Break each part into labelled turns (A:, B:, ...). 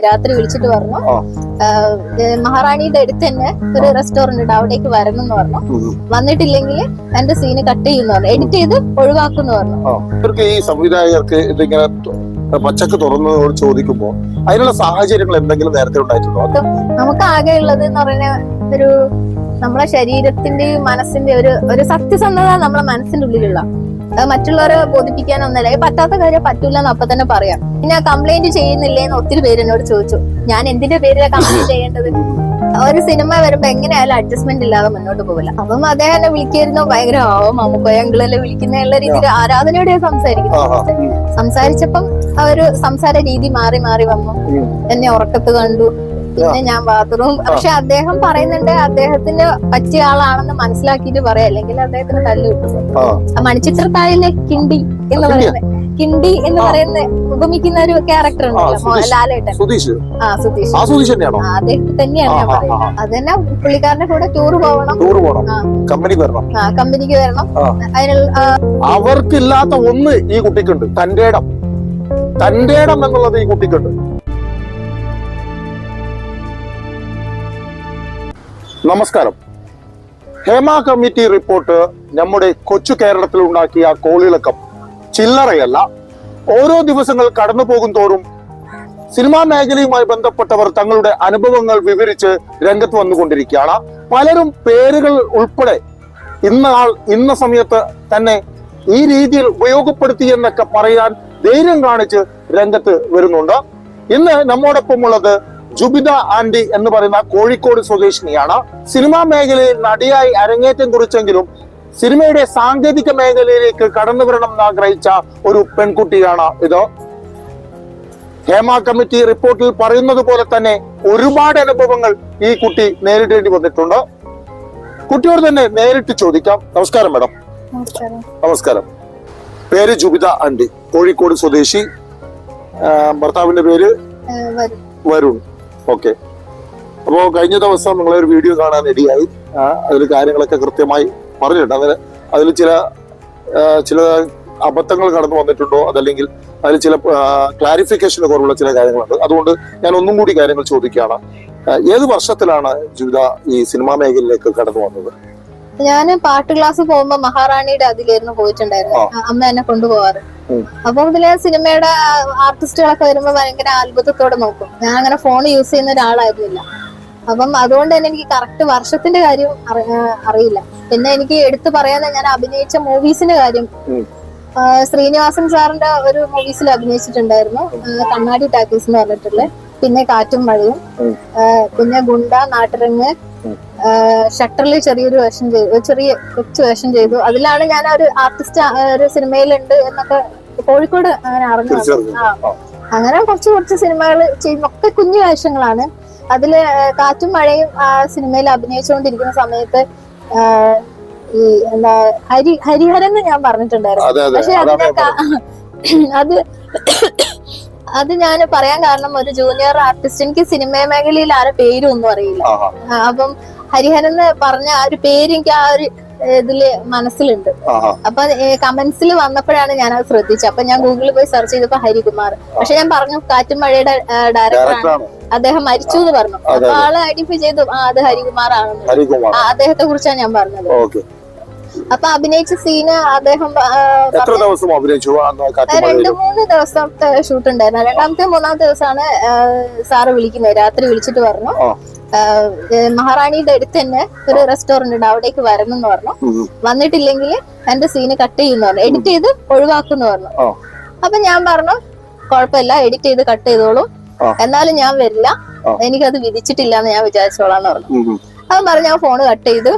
A: രാത്രി വിളിച്ചിട്ട് പറഞ്ഞു. മഹാറാണിയുടെ അടുത്ത് തന്നെ ഒരു റെസ്റ്റോറന്റ് ഉണ്ട്. അവിടേക്ക് വരണം എന്ന് പറഞ്ഞു. വന്നിട്ടില്ലെങ്കിൽ എന്റെ സീന് കട്ട് ചെയ്യുന്നു പറഞ്ഞു. എഡിറ്റ് ചെയ്ത് ഒഴിവാക്കുന്നു പറഞ്ഞു.
B: ഇവർക്ക് ഈ സംവിധായകർക്ക് ഇതിങ്ങനെ പച്ചക്ക് തുറന്നതോട് ചോദിക്കുമ്പോ അതിനുള്ള സാഹചര്യങ്ങൾ എന്തെങ്കിലും നേരത്തെ ഉണ്ടായിട്ടുണ്ടോ?
A: നമുക്ക് ആകെ ഉള്ളത് എന്ന് പറയുന്ന ഒരു നമ്മളെ ശരീരത്തിന്റെയും മനസ്സിന്റെ ഒരു ഒരു സത്യസന്ധത നമ്മളെ മനസ്സിന്റെ ഉള്ളിലുള്ള അത് മറ്റുള്ളവരെ ബോധിപ്പിക്കാനൊന്നല്ല പറ്റാത്ത കാര്യം പറ്റൂല എന്ന് അപ്പൊ തന്നെ പറയാം. പിന്നെ കംപ്ലൈന്റ് ചെയ്യുന്നില്ലേന്ന് ഒത്തിരി പേര് എന്നോട് ചോദിച്ചു. ഞാൻ എന്തിന്റെ പേരിലാണ് കംപ്ലൈന്റ് ചെയ്യേണ്ടത്? ഒരു സിനിമ വരുമ്പോ എങ്ങനെയായാലും അഡ്ജസ്റ്റ്മെന്റ് ഇല്ലാതെ മുന്നോട്ട് പോകില്ല അപ്പം അദ്ദേഹം എന്നെ വിളിക്കായിരുന്നു. ഭയങ്കര ആവും. നമുക്ക് ഞങ്ങളെല്ലാം വിളിക്കുന്ന രീതിയിൽ ആരാധനയോടെ സംസാരിക്കുന്നു. സംസാരിച്ചപ്പം ആ ഒരു സംസാര രീതി മാറി മാറി വന്നു. എന്നെ ഉറക്കത്ത് കണ്ടു. പിന്നെ ഞാൻ ബാത്റൂം പക്ഷെ അദ്ദേഹം പറയുന്നുണ്ട് അദ്ദേഹത്തിന് പറ്റിയ ആളാണെന്ന് മനസ്സിലാക്കിയിട്ട് പറയാം. അല്ലെങ്കിൽ അദ്ദേഹത്തിന് തല്ലു കിട്ടും. മണിച്ചിത്രത്താഴിലെ കിണ്ടി എന്ന് പറയുന്നത് കിണ്ടി എന്ന്. പറയുന്ന ഉപമിക്കുന്ന ഒരു ക്യാരക്ടർ ഉണ്ടല്ലോ ലാലേട്ടൻ. ആ സുധീഷ്. അദ്ദേഹത്തെ തന്നെയാണ്? ഞാൻ
B: അതന്നെ
A: പറയുന്നത്. പുള്ളിക്കാരന്റെ കൂടെ ടൂർ പോകണം
B: ടൂർ പോകണം
A: കമ്പനിക്ക്
B: കമ്പനി വരണം.
A: ആ കമ്പനിക്ക് വരണം. അതിനുള്ള
B: അവർക്കില്ലാത്ത ഒന്ന് ഈ കുട്ടിക്കുണ്ട്. തന്റെ ഇടം തന്റെ ഇടം എന്നുള്ളത് ഈ കുട്ടിക്കുണ്ട്. നമസ്കാരം. ഹേമ കമ്മിറ്റി റിപ്പോർട്ട് നമ്മുടെ കൊച്ചു കേരളത്തിൽ ഉണ്ടാക്കിയ കോളിളക്കം. ചില്ലറയല്ല ഓരോ ദിവസങ്ങൾ കടന്നു പോകും തോറും സിനിമാ മേഖലയുമായി ബന്ധപ്പെട്ടവർ തങ്ങളുടെ അനുഭവങ്ങൾ വിവരിച്ച് രംഗത്ത് വന്നുകൊണ്ടിരിക്കുകയാണ്. പലരും പേരുകൾ ഉൾപ്പെടെ ഇന്ന ആൾ ഇന്ന സമയത്ത് തന്നെ ഈ രീതിയിൽ ഉപയോഗപ്പെടുത്തി എന്നൊക്കെ പറയാൻ ധൈര്യം കാണിച്ച് രംഗത്ത് വരുന്നുണ്ട്. ഇന്ന് നമ്മോടൊപ്പം ഉള്ളത് ജുബിത ആന്റി എന്ന് പറയുന്ന കോഴിക്കോട് സ്വദേശിനിയാണ്. സിനിമാ മേഖലയിൽ നടിയായി അരങ്ങേറ്റം കുറിച്ചെങ്കിലും സിനിമയുടെ സാങ്കേതിക മേഖലയിലേക്ക് കടന്നു വരണം എന്ന് ആഗ്രഹിച്ച ഒരു പെൺകുട്ടിയാണ് ഇത്. ഹേമ കമ്മിറ്റി റിപ്പോർട്ടിൽ പറയുന്നത് പോലെ തന്നെ ഒരുപാട് അനുഭവങ്ങൾ ഈ കുട്ടി നേരിടേണ്ടി വന്നിട്ടുണ്ട്. കുട്ടിയോട് തന്നെ നേരിട്ട് ചോദിക്കാം. നമസ്കാരം മേഡം.
A: നമസ്കാരം.
B: പേര് ജുബിത ആന്റി കോഴിക്കോട് സ്വദേശി. ഭർത്താവിന്റെ പേര്
A: വരും.
B: വരുൺ. ഓക്കെ. അപ്പോൾ കഴിഞ്ഞ ദിവസം നിങ്ങളെ ഒരു വീഡിയോ കാണാൻ ഇടയായി അതിൽ കാര്യങ്ങളൊക്കെ കൃത്യമായി പറഞ്ഞിട്ടുണ്ട്. അതിൽ അതിൽ ചില ചില അബദ്ധങ്ങൾ കടന്നു വന്നിട്ടുണ്ടോ? അതല്ലെങ്കിൽ അതിൽ ചില ക്ലാരിഫിക്കേഷന് കുറവുള്ള ചില കാര്യങ്ങളുണ്ട്. അതുകൊണ്ട് ഞാൻ ഒന്നും കൂടി കാര്യങ്ങൾ ചോദിക്കുകയാണ്. ഏത് വർഷത്തിലാണ് ജുവിത ഈ സിനിമാ മേഖലയിലേക്ക് കടന്നു വന്നത്?
A: ഞാൻ പാട്ട് ക്ലാസ് പോകുമ്പോ മഹാറാണിയുടെ അതിലായിരുന്നു പോയിട്ടുണ്ടായിരുന്നു. അമ്മ എന്നെ കൊണ്ടുപോവാറ്. അപ്പൊ ഇതിലെ സിനിമയുടെ ആർട്ടിസ്റ്റുകളൊക്കെ വരുമ്പോ ഭയങ്കര അത്ഭുതത്തോടെ നോക്കും. ഞാൻ അങ്ങനെ ഫോൺ യൂസ് ചെയ്യുന്ന ഒരാളായിരുന്നില്ല. അപ്പം അതുകൊണ്ട് തന്നെ എനിക്ക് കറക്റ്റ് വർഷത്തിന്റെ കാര്യം അറി- അറിയില്ല. പിന്നെ എനിക്ക് എടുത്തു പറയാൻ ഞാൻ അഭിനയിച്ച മൂവീസിന്റെ കാര്യം. ശ്രീനിവാസൻ സാറിന്റെ ഒരു മൂവീസിൽ അഭിനയിച്ചിട്ടുണ്ടായിരുന്നു. കണ്ണാടി ടാക്കീസ് എന്ന് പറഞ്ഞിട്ടുള്ള. പിന്നെ കാറ്റും മഴയും. പിന്നെ ഗുണ്ട നാട്ടിറങ്ങ്. ഷട്ടറിൽ ചെറിയൊരു വേഷം ചെയ്തു ചെറിയ കൊച്ചു വേഷം ചെയ്തു. അതിലാണ് ഞാൻ ഒരു ആർട്ടിസ്റ്റ് ഒരു സിനിമയിലുണ്ട് എന്നൊക്കെ കോഴിക്കോട് അങ്ങനെ അറിഞ്ഞു. അങ്ങനെ കുറച്ച് കുറച്ച് സിനിമകൾ ചെയ്യുന്ന ഒക്കെ കുഞ്ഞു വേഷങ്ങളാണ്. അതിൽ കാറ്റും മഴയും ആ സിനിമയിൽ അഭിനയിച്ചുകൊണ്ടിരിക്കുന്ന സമയത്ത് ഈ എന്താ ഹരി ഹരിഹരൻ എന്ന് ഞാൻ പറഞ്ഞിട്ടുണ്ടായിരുന്നു. പക്ഷെ അത്
B: അതാണ്
A: ഞാൻ കാ- അത് അത് ഞാൻ പറയാൻ കാരണം ഒരു ജൂനിയർ ആർട്ടിസ്റ്റ് എനിക്ക് സിനിമ മേഖലയിൽ ആരെ പേരും ഒന്നും അറിയില്ല അപ്പം ഹരിഹരൻ എന്ന് പറഞ്ഞ ആ ഒരു പേര് എനിക്ക് ആ ഒരു ഇതിൽ മനസ്സിലുണ്ട്. അപ്പൊ കമന്റ്സിൽ വന്നപ്പോഴാണ് ഞാൻ അത് ശ്രദ്ധിച്ചത്. അപ്പൊ ഞാൻ ഗൂഗിളിൽ പോയി സെർച്ച് ചെയ്തപ്പോ ഹരികുമാർ. പക്ഷെ ഞാൻ പറഞ്ഞു കാറ്റും മഴയുടെ ഡയറക്ടറാണ് അദ്ദേഹം മരിച്ചു എന്ന് പറഞ്ഞു. അപ്പൊ ആൾ ഐഡന്റിഫൈ ചെയ്തു ആ അത് ഹരികുമാർ. ആണെന്ന് അദ്ദേഹത്തെ കുറിച്ചാണ് ഞാൻ പറഞ്ഞത്. അപ്പൊ അഭിനയിച്ച സീന് അദ്ദേഹം
B: എത്ര ദിവസം അഭിനയിച്ചു?
A: രണ്ട് മൂന്ന് ദിവസത്തെ ഷൂട്ട് ഉണ്ടായിരുന്നു. രണ്ടാമത്തെ മൂന്നാമത്തെ ദിവസമാണ് സാറ് വിളിക്കുന്നത്. രാത്രി വിളിച്ചിട്ട് പറഞ്ഞു മഹാറാണിയുടെ അടുത്ത് തന്നെ ഒരു റെസ്റ്റോറന്റ് ഉണ്ട്. അവിടേക്ക് വരണം എന്ന് പറഞ്ഞു. വന്നിട്ടില്ലെങ്കിൽ എന്റെ സീന് കട്ട് ചെയ്യുന്നു പറഞ്ഞു. എഡിറ്റ് ചെയ്ത് ഒഴിവാക്കുന്നു പറഞ്ഞു. അപ്പൊ ഞാൻ പറഞ്ഞു കുഴപ്പമില്ല എഡിറ്റ് ചെയ്ത് കട്ട് ചെയ്തോളൂ. എന്നാലും ഞാൻ വരില്ല. എനിക്കത് വിധിച്ചിട്ടില്ല എന്ന് ഞാൻ വിചാരിച്ചോളാന്ന് പറഞ്ഞു. അവൻ പറഞ്ഞ ഞാൻ ഫോണ് കട്ട് ചെയ്തു.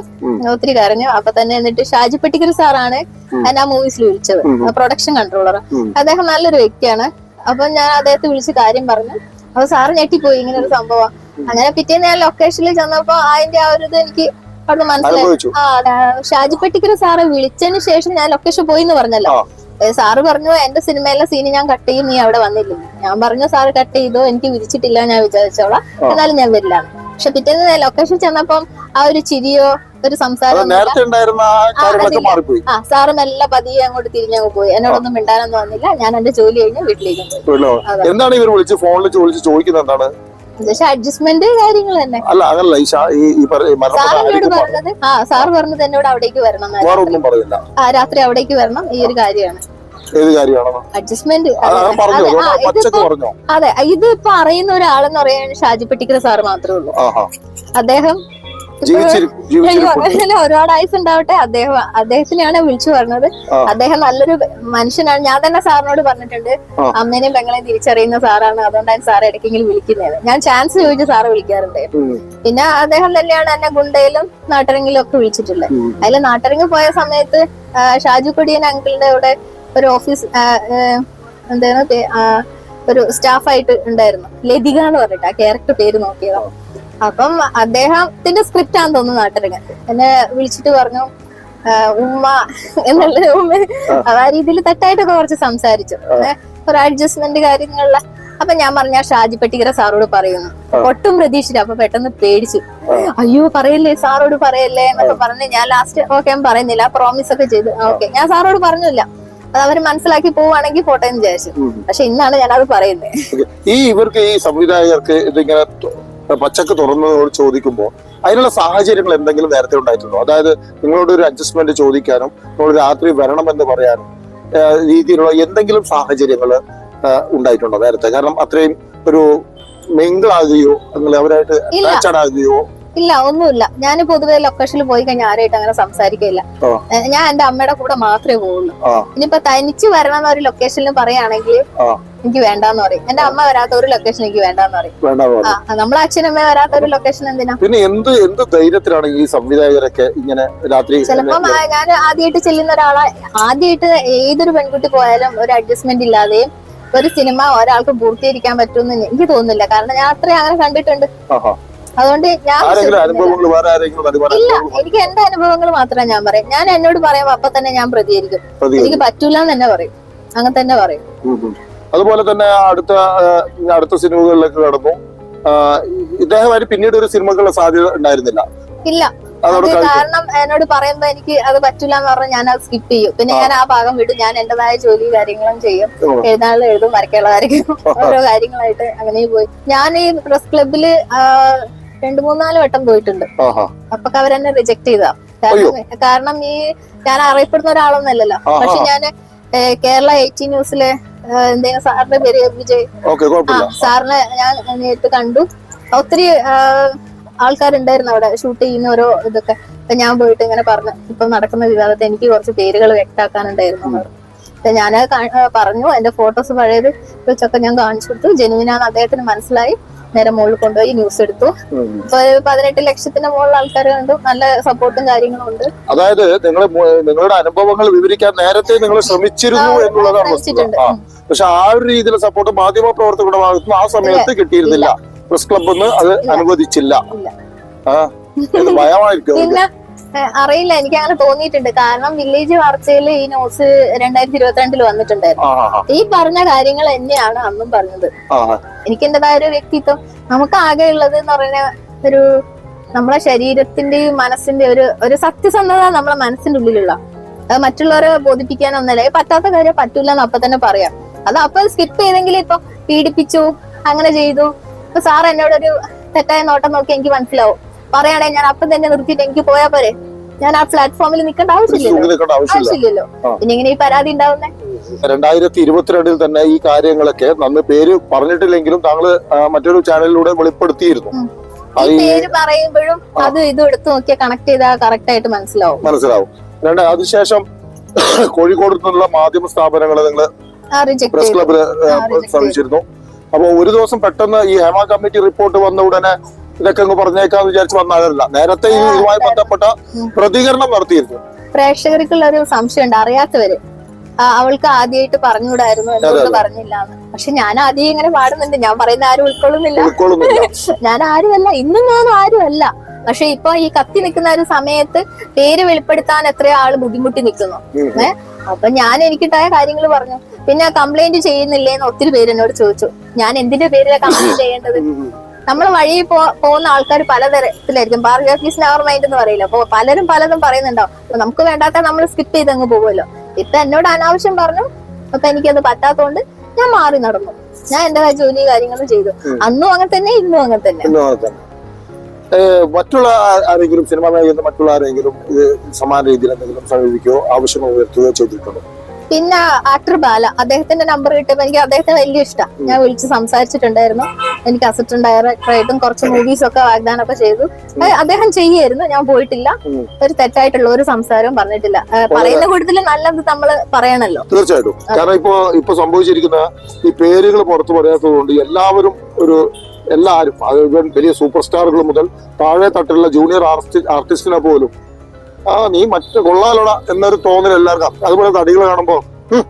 A: ഒത്തിരി കരഞ്ഞു. അപ്പൊ തന്നെ എന്നിട്ട് ഷാജി പെട്ടിക്കൽ സാറാണ്. എന്നെ ആ മൂവീസിൽ വിളിച്ചത്. Production controller. അദ്ദേഹം നല്ലൊരു വ്യക്തിയാണ്. അപ്പൊ ഞാൻ അദ്ദേഹത്തെ വിളിച്ച് കാര്യം പറഞ്ഞു. അപ്പൊ സാറ് ഞെട്ടിപ്പോയി ഇങ്ങനെ ഒരു സംഭവം. അങ്ങനെ പിറ്റേന്ന് ഞാൻ ലൊക്കേഷനിൽ ചെന്നപ്പോ അതിന്റെ ആ ഒരു ഇത് എനിക്ക് അവിടെ മനസ്സിലായി. ആ ആ, ഷാജി പെട്ടിക്കൽ സാറെ വിളിച്ചതിന് ശേഷം ഞാൻ ലൊക്കേഷൻ പോയി എന്ന് പറഞ്ഞല്ലോ.
B: ആ.
A: സാറ് പറഞ്ഞു എന്റെ സിനിമയിലെ സീന് ഞാൻ കട്ട് ചെയ്യും നീ അവിടെ വന്നില്ല? ഞാൻ പറഞ്ഞു സാറ് കട്ട് ചെയ്തോ? എനിക്ക് വിരിച്ചിട്ടില്ല ഞാൻ വിചാരിച്ചോളാം.
B: ആ.
A: എന്നാലും ഞാൻ വരില്ല. പക്ഷെ പിറ്റേന്ന് ലൊക്കേഷൻ ചെന്നപ്പം ആ ഒരു ചിരിയോ ഒരു സംസാരം
B: നേരത്തെ ഉണ്ടായിരുന്ന കാര്യങ്ങളൊക്കെ മാറിപ്പോയി.
A: ആ സാറ് മെല്ലെ പതിയെ അങ്ങോട്ട് തിരിഞ്ഞങ്ങ് പോയി. എന്നോടൊന്നും മിണ്ടാനൊന്നും വന്നില്ല. ഞാൻ എന്റെ ജോലി കഴിഞ്ഞ് വീട്ടിലേക്ക് പോയി.
B: എന്താണ് ഇവർ വിളിച്ച് ഫോണിൽ ചോദിക്കുന്നത് എന്താണ്?
A: അഡ്ജസ്റ്റ്മെന്റ് കാര്യങ്ങൾ തന്നെ.
B: അല്ല
A: അതല്ല
B: ആര്യകുമാർ
A: പറഞ്ഞത് ആ സാർ പറഞ്ഞത് എന്നോട് അവിടേക്ക് വരണം ആ രാത്രി അവിടേക്ക് വരണം. ഈ ഒരു കാര്യമാണ്.
B: ഏത് കാര്യമാണോ?
A: അഡ്ജസ്റ്റ്മെന്റ്
B: അത് പറഞ്ഞോ പച്ചക്ക് പറഞ്ഞോ.
A: ഇത് ഇപ്പൊ അറിയുന്ന ഒരാളെന്ന് പറയാൻ ഷാജി പെട്ടിക്കുന്ന സാർ മാത്രമേ ഉള്ളൂ. അദ്ദേഹം ഒരുപാട് ആയുസ് ഉണ്ടാവട്ടെ അദ്ദേഹം അദ്ദേഹത്തിനെയാണ് വിളിച്ചു പറഞ്ഞത്. അദ്ദേഹം നല്ലൊരു മനുഷ്യനാണ്. ഞാൻ തന്നെ സാറിനോട് പറഞ്ഞിട്ടുണ്ട്. അമ്മേനെയും പെങ്ങളെയും തിരിച്ചറിയുന്ന സാറാണ്. അതുകൊണ്ടാണ് സാർ ഇടയ്ക്കെങ്കിലും വിളിക്കുന്നത്. ഞാൻ ചാൻസ് ചോദിച്ച് സാറ് വിളിക്കാറുണ്ട്. പിന്നെ അദ്ദേഹം തന്നെയാണ് എന്നെ ഗുണ്ടയിലും നാട്ടരങ്ങിലും ഒക്കെ വിളിച്ചിട്ടുള്ളത്. അതിൽ നാട്ടരങ്ങ് പോയ സമയത്ത് ഷാജു കൊടിയൻ അങ്കിളിന്റെ അവിടെ ഒരു ഓഫീസ് എന്തായിരുന്നു ഒരു സ്റ്റാഫായിട്ട് ഉണ്ടായിരുന്നു. ലതിക എന്ന് പറഞ്ഞിട്ട് ആ ക്യാരക്ടർ പേര് നോക്കിയതാ. അപ്പം അദ്ദേഹത്തിന്റെ സ്ക്രിപ്റ്റ് ആണെന്ന് തോന്നുന്നു നാട്ടിലങ്ങ് എന്നെ വിളിച്ചിട്ട് പറഞ്ഞു ഉമ്മ എന്നുള്ള ഉമ്മ? ആ രീതിയിൽ തെറ്റായിട്ടൊക്കെ കുറച്ച് സംസാരിച്ചു. ഒരു അഡ്ജസ്റ്റ്മെന്റ് കാര്യങ്ങളിലെ അപ്പൊ ഞാൻ പറഞ്ഞ ഷാജി പെട്ടിക്കര സാറോട് പറയുന്നു. ഒട്ടും പ്രതീക്ഷിച്ചില്ല. അപ്പൊ പെട്ടെന്ന് പേടിച്ചു. അയ്യോ പറയല്ലേ സാറോട് പറയല്ലേ എന്നൊക്കെ പറഞ്ഞ് ഞാൻ ലാസ്റ്റ് ഓക്കെ ഞാൻ പറയുന്നില്ല. പ്രോമിസ് ഒക്കെ ചെയ്തു. ഓക്കെ. ഞാൻ സാറോട് പറഞ്ഞില്ല. അത് അവർ മനസ്സിലാക്കി പോവാണെങ്കിൽ പോട്ടെ എന്ന് വിചാരിച്ചു. പക്ഷെ ഇന്നാണ് ഞാനത് പറയുന്നത്
B: ഈ ഇവർക്ക് ഈ സംവിധായകർക്ക് ഇതിങ്ങനെ പച്ചക്ക് തുറന്നതോട് ചോദിക്കുമ്പോൾ അതിനുള്ള സാഹചര്യങ്ങൾ എന്തെങ്കിലും നേരത്തെ ഉണ്ടായിട്ടുണ്ടോ? അതായത് നിങ്ങളോട് ഒരു അഡ്ജസ്റ്റ്മെന്റ് ചോദിക്കാനും നിങ്ങൾ രാത്രി വരണമെന്ന് പറയാനും ആ, രീതിയിലുള്ള എന്തെങ്കിലും സാഹചര്യങ്ങൾ ഉണ്ടായിട്ടുണ്ടോ നേരത്തെ? കാരണം അത്രയും ഒരു മിങ്കിളാകുകയോ അല്ലെങ്കിൽ അവരായിട്ട് അറ്റാച്ച്ഡ് ആകുകയോ
A: ഇല്ല ഒന്നുമില്ല. ഞാൻ പൊതുവെ ലൊക്കേഷനിൽ പോയി കഴിഞ്ഞാൽ ആരായിട്ട് അങ്ങനെ സംസാരിക്കില്ല ഞാൻ എന്റെ അമ്മയുടെ കൂടെ മാത്രമേ
B: പോകുള്ളൂ
A: ഇനിയിപ്പൊ തനിച്ച് വരണം എന്ന ഒരു ലൊക്കേഷനിൽ പറയുകയാണെങ്കിൽ എനിക്ക് വേണ്ടെന്ന് പറയും. എന്റെ അമ്മ വരാത്ത ഒരു ലൊക്കേഷൻ എനിക്ക് വേണ്ടെന്ന് പറയും. നമ്മളെ അച്ഛനമ്മ വരാത്ത ഒരു ലൊക്കേഷൻ എന്തിനാ?
B: പിന്നെ എന്ത് എന്ത് ധൈര്യത്തിലാണ് ഈ സംവിധായകരൊക്കെ ഇങ്ങനെ രാത്രി
A: ചിലപ്പോ ഞാൻ ആദ്യമായിട്ട് ചെല്ലുന്ന ഒരാളെ. ആദ്യമായിട്ട് ഏതൊരു പെൺകുട്ടി പോയാലും ഒരു അഡ്ജസ്റ്റ്മെന്റ് ഇല്ലാതെയും ഒരു സിനിമ ഒരാൾക്ക് പൂർത്തീകരിക്കാൻ പറ്റുമെന്ന് എനിക്ക് തോന്നുന്നില്ല. കാരണം ഞാൻ അത്രയും അങ്ങനെ കണ്ടിട്ടുണ്ട്. അതുകൊണ്ട് ഞാൻ ഇല്ല എനിക്ക് എന്റെ അനുഭവങ്ങൾ മാത്രമേ ഞാൻ പറയാം. ഞാൻ എന്നോട് പറയാം അപ്പൊ തന്നെ ഞാൻ പ്രതികരിക്കും. എനിക്ക് പറ്റൂല എന്ന് തന്നെ പറയും. അങ്ങനെ തന്നെ പറയും.
B: അതുപോലെ തന്നെ അടുത്ത അടുത്ത സിനിമകളിലേക്ക് കടന്നു. ഇദ്ദേഹം ഇദ്ദേഹമായിട്ട് പിന്നീട് ഒരു സിനിമകളുടെ സാധ്യത ഉണ്ടായിരുന്നില്ല.
A: ഇല്ല. കാരണം എന്നോട് പറയുമ്പോ എനിക്ക് അത് പറ്റൂല എന്ന് പറഞ്ഞാൽ ഞാൻ അത് സ്കിപ്പ് ചെയ്യും. പിന്നെ ഞാൻ ആ ഭാഗം വിടും. ഞാൻ എന്റേതായ ജോലി കാര്യങ്ങളും ചെയ്യും. എഴുതാനുള്ള എഴുതും വരയ്ക്കാനുള്ള വരയ്ക്കും ഓരോ കാര്യങ്ങളായിട്ട് അങ്ങനെ പോയി. ഞാൻ ഈ പ്രസ് ക്ലബിൽ രണ്ടു മൂന്നാൽ വട്ടം പോയിട്ടുണ്ട്. അപ്പൊ അവരെന്നെ റിജക്ട് ചെയ്താ. കാരണം കാരണം ഈ ഞാൻ അറിയപ്പെടുന്ന ഒരാളൊന്നല്ലല്ലോ. പക്ഷെ ഞാൻ കേരള എയ്റ്റി ന്യൂസിലെ എന്തെങ്കിലും സാറിന്റെ പേര് വിജയ്. സാറിനെ ഞാൻ നേരിട്ട് കണ്ടു. ഒത്തിരി ആൾക്കാരുണ്ടായിരുന്നു അവിടെ ഷൂട്ട് ചെയ്യുന്ന ഓരോ ഇതൊക്കെ. അപ്പൊ ഞാൻ പോയിട്ട് ഇങ്ങനെ പറഞ്ഞു. ഇപ്പൊ നടക്കുന്ന വിവാദത്തെ എനിക്ക് കുറച്ച് പേരുകൾ വ്യക്താക്കാനുണ്ടായിരുന്നു ഞാൻ പറഞ്ഞു. എന്റെ ഫോട്ടോസ് പഴയത് വെച്ചൊക്കെ ഞാൻ കാണിച്ചു കൊടുത്തു. ജനുവിനാന്ന് അദ്ദേഹത്തിന് മനസ്സിലായി. നേരെ മുകളിൽ കൊണ്ടുപോയി ന്യൂസ് എടുത്തു. ഇപ്പൊ പതിനെട്ട് ലക്ഷത്തിന്റെ മുകളിൽ ആൾക്കാർ കണ്ടു. നല്ല സപ്പോർട്ടും കാര്യങ്ങളും ഉണ്ട്.
B: അതായത് നിങ്ങൾ നിങ്ങളുടെ അനുഭവങ്ങൾ വിവരിക്കാൻ നേരത്തെ നിങ്ങൾ ശ്രമിച്ചിരുന്നു എന്നുള്ളതാണ് പക്ഷെ ആ ഒരു രീതിയിലുള്ള സപ്പോർട്ട് മാധ്യമ പ്രവർത്തകരുടെ ഭാഗത്തു നിന്ന് ആ സമയത്ത് കിട്ടിയിരുന്നില്ല. പ്രസ് ക്ലബ് ഒന്ന് അത് അനുവദിച്ചില്ല. ഭയമായിരിക്കും
A: അറിയില്ല എനിക്ക് അങ്ങനെ തോന്നിയിട്ടുണ്ട്. കാരണം വില്ലേജ് വാർത്തയിൽ ഈ ന്യൂസ് രണ്ടായിരത്തി ഇരുപത്തിരണ്ടിൽ വന്നിട്ടുണ്ടായിരുന്നു ഈ പറഞ്ഞ കാര്യങ്ങൾ തന്നെയാണ് അന്നും പറഞ്ഞത്. എനിക്ക് എന്റേതായ ഒരു വ്യക്തിത്വം. നമുക്ക് ആകെ ഉള്ളത് എന്ന് പറയുന്ന ഒരു നമ്മളെ ശരീരത്തിന്റെയും മനസ്സിന്റെ ഒരു ഒരു സത്യസന്ധത നമ്മളെ മനസ്സിന്റെ ഉള്ളിലുള്ള. അത് മറ്റുള്ളവരെ ബോധിപ്പിക്കാനൊന്നല്ല. പറ്റാത്ത കാര്യം പറ്റൂല എന്ന് അപ്പൊ തന്നെ പറയാം. അത് അപ്പൊ സ്കിപ്പ് ചെയ്തെങ്കിൽ ഇപ്പൊ പീഡിപ്പിച്ചു അങ്ങനെ ചെയ്തു. ഇപ്പൊ സാർ എന്നോടൊരു തെറ്റായ നോട്ടം നോക്കി എനിക്ക് മനസ്സിലാവും. പറയുകയാണെങ്കിൽ ഞാൻ അപ്പം തന്നെ നിർത്തിയിട്ട് എനിക്ക് പോയാ പോരെ. ഞാൻ ആ പ്ലാറ്റ്ഫോമിൽ നിൽക്കേണ്ട ആവശ്യമില്ലല്ലോ.
B: ആവശ്യമില്ല.
A: ആവശ്യമില്ലല്ലോ. പിന്നെ ഇങ്ങനെ ഈ പരാതി ഉണ്ടാവുന്നേ?
B: രണ്ടായിരത്തി ഇരുപത്തിരണ്ടിൽ തന്നെ ഈ കാര്യങ്ങളൊക്കെ നന്ന് പേര് പറഞ്ഞിട്ടില്ലെങ്കിലും താങ്കൾ മറ്റൊരു ചാനലിലൂടെ വെളിപ്പെടുത്തിയിരുന്നു.
A: ഈ പേര് പറയുമ്പോഴും അത് ഇതും എടുത്തു നോക്കിയാൽ കണക്ട് ചെയ്താൽ കറക്റ്റ് ആയിട്ട് മനസ്സിലാവും.
B: മനസ്സിലാവും. രണ്ട് അതിനുശേഷം കോഴിക്കോട് നിന്നുള്ള മാധ്യമ സ്ഥാപനങ്ങൾ നിങ്ങൾ പ്രസ് ക്ലബിൽ
A: ക്ലബിൽ
B: ശ്രമിച്ചിരുന്നു. അപ്പൊ ഒരു ദിവസം പെട്ടെന്ന് ഈ ഹേമ കമ്മിറ്റി റിപ്പോർട്ട് വന്ന ഉടനെ ഇതൊക്കെ അങ്ങ് പറഞ്ഞേക്കാന്ന് വിചാരിച്ച് വന്നതല്ല നേരത്തെ ഈ ഇതുമായി ബന്ധപ്പെട്ട പ്രതികരണം നടത്തിയിരുന്നു.
A: പ്രേക്ഷകർക്കുള്ള ഒരു സംശയമുണ്ട്. അറിയാത്തവര്. അവൾക്ക് ആദ്യമായിട്ട് പറഞ്ഞുകൂടായിരുന്നു
B: അതെ.
A: പറഞ്ഞില്ല പക്ഷെ ഞാൻ ആദ്യം ഇങ്ങനെ പാടുന്നുണ്ട്. ഞാൻ പറയുന്ന ആരും ഉൾക്കൊള്ളുന്നില്ല. ഞാൻ ആരുമല്ല. ഇന്നും ഞാൻ ആരുമല്ല. പക്ഷെ ഇപ്പൊ ഈ കത്തി നിൽക്കുന്ന ഒരു സമയത്ത് പേര് വെളിപ്പെടുത്താൻ എത്രയോ ആൾ ബുദ്ധിമുട്ടി നിൽക്കുന്നു. ഏഹ് അപ്പൊ ഞാൻ എനിക്കിട്ടായ കാര്യങ്ങൾ പറഞ്ഞു. പിന്നെ കംപ്ലൈന്റ് ചെയ്യുന്നില്ലേന്ന് ഒത്തിരി പേര് എന്നോട് ചോദിച്ചു. ഞാൻ എന്തിന്റെ പേരിലാണ് കംപ്ലൈന്റ് ചെയ്യേണ്ടത്. നമ്മൾ വഴി പോകുന്ന ആൾക്കാർ പലതരത്തിലായിരിക്കും പാർഗ്രാഫീസ് അവർ മൈൻഡ് എന്ന് പറയില്ല? അപ്പൊ പലരും പലതും പറയുന്നുണ്ടാവും നമുക്ക് വേണ്ടാത്ത നമ്മൾ സ്കിപ്പ് ചെയ്ത് അങ്ങ് പോകുമല്ലോ. ഇപ്പൊ എന്നോട് അനാവശ്യം പറഞ്ഞു. അപ്പൊ എനിക്കത് പറ്റാത്തോണ്ട് ഞാൻ മാറി നടന്നു. ഞാൻ എന്റെ ജോലി കാര്യങ്ങളും ചെയ്തു. അന്നും അങ്ങനെ തന്നെ ഇന്നും അങ്ങനെ തന്നെ.
B: മറ്റുള്ള ആരെങ്കിലും സിനിമ മേഖല മറ്റുള്ള ആരെങ്കിലും ഇത് സമാന രീതിയിൽ എന്തെങ്കിലും സമീപിക്കുകയോ ആവശ്യമോ ഉയർത്തുകയോ ചെയ്തിട്ടുണ്ടോ?
A: പിന്നെ ആക്ടർ ബാല. അദ്ദേഹത്തിന്റെ നമ്പർ കിട്ടിയപ്പോ എനിക്ക് അദ്ദേഹത്തെ വലിയ ഇഷ്ടം. ഞാൻ വിളിച്ച് സംസാരിച്ചിട്ടുണ്ടായിരുന്നു. എനിക്ക് അസിസ്റ്റന്റ് ഡയറക്ടറായിട്ടും കുറച്ച് മൂവീസ് ഒക്കെ വാഗ്ദാനം ഒക്കെ ചെയ്തു അദ്ദേഹം ചെയ്യായിരുന്നു ഞാൻ പോയിട്ടില്ല. ഒരു തെറ്റായിട്ടുള്ള ഒരു സംസാരവും പറഞ്ഞിട്ടില്ല. പറയുന്ന കൂട്ടത്തിൽ നല്ലത് നമ്മൾ പറയണല്ലോ.
B: തീർച്ചയായിട്ടും. കാരണം ഇപ്പോ ഇപ്പൊ സംഭവിച്ചിരിക്കുന്ന ഈ പേരുകൾ പുറത്തു പറയാത്തത് കൊണ്ട് എല്ലാവരും ഒരു എല്ലാവരും അത് വലിയ സൂപ്പർ സ്റ്റാറുകൾ മുതൽ താഴെ തട്ടിലുള്ള ജൂനിയർ ആർട്ടിസ്റ്റിനെ പോലും ആ നീ മറ്റു കൊള്ളാലോടാ എന്നൊരു തോന്നൽ എല്ലാവർക്കും. അതുപോലെ തടികൾ കാണുമ്പോ "ഹും,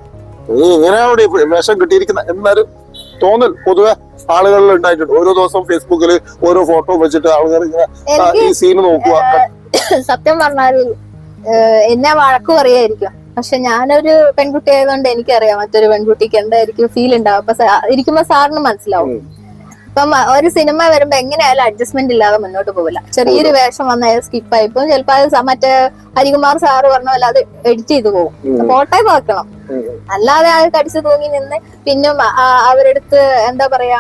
B: നീ ഇങ്ങനെയാണ് വേഷം കിട്ടിയിരിക്കുന്ന എന്നൊരു തോന്നൽ പൊതുവെ ആളുകളിൽ ഉണ്ടായിട്ടുണ്ട്. ഓരോ ദിവസം ഫേസ്ബുക്കിൽ ഓരോ ഫോട്ടോ വെച്ചിട്ട് ആളുകൾ ഇങ്ങനെ ഈ സീൻ നോക്കുക.
A: സത്യം പറഞ്ഞാൽ എന്നെ വഴക്ക് പറയായിരിക്കും പക്ഷെ ഞാനൊരു പെൺകുട്ടി ആയതുകൊണ്ട് എനിക്കറിയാം മറ്റൊരു പെൺകുട്ടിക്ക് എന്തായിരിക്കും ഫീൽ ഉണ്ടാവും അപ്പൊ ഇരിക്കുമ്പോ സാറിന് മനസ്സിലാവും. ഇപ്പം ഒരു സിനിമ വരുമ്പോ എങ്ങനെയായാലും അഡ്ജസ്റ്റ്മെന്റ് ഇല്ലാതെ മുന്നോട്ട് പോകില്ല ചെറിയൊരു വേഷം വന്നാൽ സ്കിപ്പ് ആയി ഇപ്പം ചിലപ്പോ അത് മറ്റേ ഹരികുമാർ സാറ് പറഞ്ഞ പോലെ അത് എഡിറ്റ് ചെയ്ത് പോകും. ഫോട്ടോ നോക്കണം. അല്ലാതെ അത് കടിച്ചു തൂങ്ങി നിന്ന് പിന്നെ അവരെടുത്ത് എന്താ പറയാ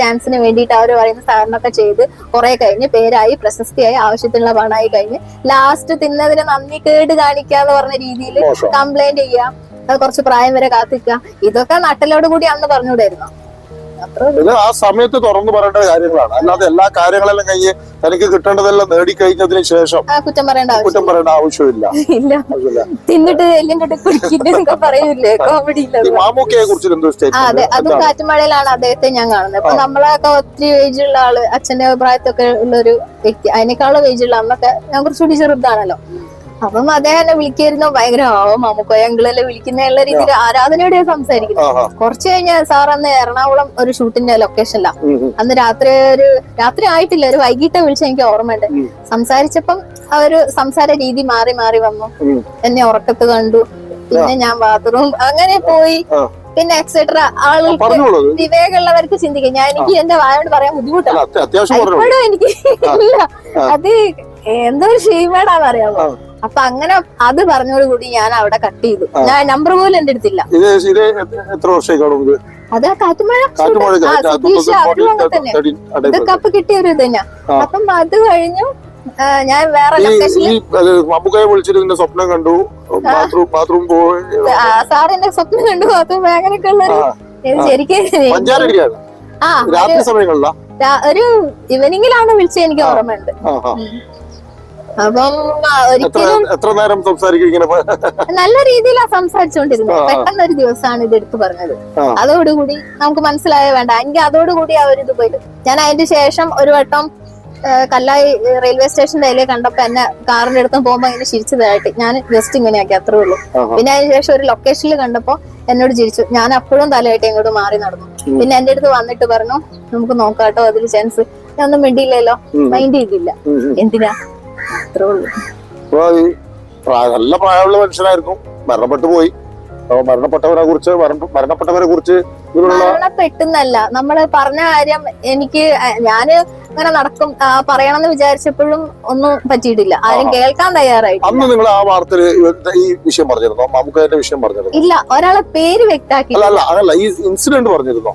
A: ചാൻസിന് വേണ്ടിട്ട് അവർ പറയുന്ന സാറിനൊക്കെ ചെയ്ത് കുറെ കഴിഞ്ഞ് പേരായി പ്രശസ്തിയായി ആവശ്യത്തിനുള്ള പണമായി കഴിഞ്ഞ് ലാസ്റ്റ് തിന്നതിന് നന്ദി കേട് കാണിക്കാന്ന് പറഞ്ഞ രീതിയിൽ കംപ്ലൈന്റ് ചെയ്യാം. അത് കുറച്ച് പ്രായം വരെ കാത്തിക്കുക. ഇതൊക്കെ നട്ടലോട് കൂടി അന്ന് പറഞ്ഞുകൂടായിരുന്നു?
B: ഇത് ആ സമയത്ത് തുറന്നു പറയേണ്ട കാര്യങ്ങളാണ്. അല്ലാതെ എല്ലാ കാര്യങ്ങളെല്ലാം കഴിഞ്ഞ് തനിക്ക് കിട്ടേണ്ടതെല്ലാം നേടിക്കഴിഞ്ഞതിന് ശേഷം
A: കുറ്റം പറയേണ്ട
B: കുറ്റം പറയേണ്ട ആവശ്യമില്ല.
A: തിന്നിട്ട് എല്ലിന്റെ പറയൂലേ കോമഡി
B: ഈ
A: ഇല്ലത്
B: മാമൂക്കയെ കുറിച്ച് എന്തോ
A: അതെ. അതും കാറ്റുമഴയിലാണ് അദ്ദേഹത്തെ ഞാൻ കാണുന്നത്. അപ്പൊ നമ്മളൊക്കെ ഒത്തിരി വേജുള്ള ആൾ അച്ഛന്റെ അഭിപ്രായത്തൊക്കെ ഉള്ള ഒരു വ്യക്തി. അതിനേക്കാളും വേജുള്ള അന്നൊക്കെ ഞാൻ കുറച്ചുകൂടി ചെറുതാണല്ലോ. അപ്പം അദ്ദേഹം വിളിക്കായിരുന്നു. ഭയങ്കര മമ്മക്കോ ഞങ്ങളെല്ലാം വിളിക്കുന്ന രീതിയിൽ ആരാധനയോടെ സംസാരിക്കുന്നു കുറച്ച് കഴിഞ്ഞ സാർ അന്ന് എറണാകുളം ഒരു ഷൂട്ടിന്റെ ലൊക്കേഷനിലാണ് അന്ന് രാത്രി ഒരു രാത്രി ആയിട്ടില്ല ഒരു വൈകിട്ട് വിളിച്ച എനിക്ക് ഓർമ്മയുണ്ട്. സംസാരിച്ചപ്പം ആ ഒരു സംസാര രീതി മാറി മാറി വന്നു. എന്നെ ഉറക്കത്ത് കണ്ടു. പിന്നെ ഞാൻ ബാത്റൂം അങ്ങനെ പോയി. പിന്നെ എക്സെട്ര ആളുകൾക്ക്. വിവേകമുള്ളവർക്ക് ചിന്തിക്കാം. ഞാൻ എനിക്ക് എന്റെ വായോട് പറയാൻ ബുദ്ധിമുട്ടാണ് എനിക്ക് ഇല്ല. അത് എന്തോ ഒരു ഷെയ്മേടാന്ന് അറിയാമോ. അപ്പൊ അങ്ങനെ അത് പറഞ്ഞോട് കൂടി ഞാൻ അവിടെ കട്ട് ചെയ്തു. ഞാൻ നമ്പർ പോലും എന്റെ അടുത്തില്ല.
B: ഇത് ഇത് എത്ര- എത്ര വർഷമായി കാണും ഇത്?
A: അത് കാറ്റുമഴ
B: കാറ്റുമഴ
A: സുധീഷ് അതിലും അങ്ങനെ തന്നെ. അപ്പൊ കിട്ടിയ ഒരു ഇത് തന്നെയാ. അപ്പം അത് കഴിഞ്ഞു ഞാൻ വേറെ
B: വിളിച്ചിട്ട് സ്വപ്നം കണ്ടു. ബാത്റൂം ബാത്റൂം പോയി.
A: സാർ എന്റെ സ്വപ്നം കണ്ടു. ബാത്റൂം അങ്ങനെയൊക്കെ
B: ഉള്ളൊരു
A: ശരിക്കും ആ ഒരു ഈവനിങ്ങിലാണ് വിളിച്ചത് എനിക്ക്. ഓർമ്മയുണ്ട്. അപ്പം ഒരിക്കലും
B: എത്ര നേരം സംസാരിക്കും ഇങ്ങനെ?
A: നല്ല രീതിയിലാണ് സംസാരിച്ചുകൊണ്ടിരുന്നത്
B: പെട്ടെന്നൊരു ആ.
A: പെട്ടെന്ന് ഒരു ദിവസമാണ് ഇത് എടുത്തു പറഞ്ഞത്. അതോടുകൂടി നമുക്ക് മനസ്സിലായ വേണ്ട. എനിക്ക് അതോടുകൂടി ആ ഒരു ഇത് പോയിട്ട് ഞാൻ അതിന്റെ ശേഷം ഒരു വട്ടം കല്ലായി റെയിൽവേ സ്റ്റേഷന്റെ അതിലെ കണ്ടപ്പോ എന്നെ കാറിന്റെ അടുത്ത് പോകുമ്പോ ഇങ്ങനെ ചിരിച്ചതായിട്ട്. ഞാൻ ജസ്റ്റ് ഇങ്ങനെയാക്കി അത്രേ ഉള്ളൂ. പിന്നെ അതിന് ശേഷം ഒരു ലൊക്കേഷനിൽ കണ്ടപ്പോ എന്നോട് ചിരിച്ചു. ഞാൻ അപ്പോഴും തലയായിട്ട് ഇങ്ങോട്ട് മാറി നടന്നു. പിന്നെ എന്റെ അടുത്ത് വന്നിട്ട് പറഞ്ഞു നമുക്ക് നോക്കാട്ടോ അതിൽ ചാൻസ് ഞാൻ ഒന്നും മിണ്ടിയില്ലല്ലോ. മൈൻഡ് ചെയ്തില്ല. എന്തിനാ? അത്രേ ഉള്ളൂ.
B: അപ്പൊ ഈ പ്രായ- നല്ല പ്രായമുള്ള മനുഷ്യനായിരുന്നു മരണപ്പെട്ടു പോയി. മരണപ്പെട്ടവരെ കുറിച്ച് മരണപ്പെട്ടവരെ കുറിച്ച്
A: മരണപ്പെട്ടെന്നല്ല നമ്മൾ പറഞ്ഞ കാര്യം എനിക്ക് ഞാൻ അങ്ങനെ നടക്കും. പറയണമെന്ന് വിചാരിച്ചപ്പോഴും ഒന്നും പറ്റിയിട്ടില്ല. ആരും കേൾക്കാൻ തയ്യാറായിട്ട്
B: അന്ന് നിങ്ങൾ ആ വാർത്തയിൽ ഈ വിഷയം പറഞ്ഞിരുന്നോ? മമ്മൂക്കയുടെ വിഷയം പറഞ്ഞിരുന്നോ?
A: ഇല്ല ഒരാളെ പേര് വ്യക്താക്കി.
B: അല്ല അല്ല അതല്ല ഈ ഇൻസിഡന്റ് പറഞ്ഞിരുന്നോ?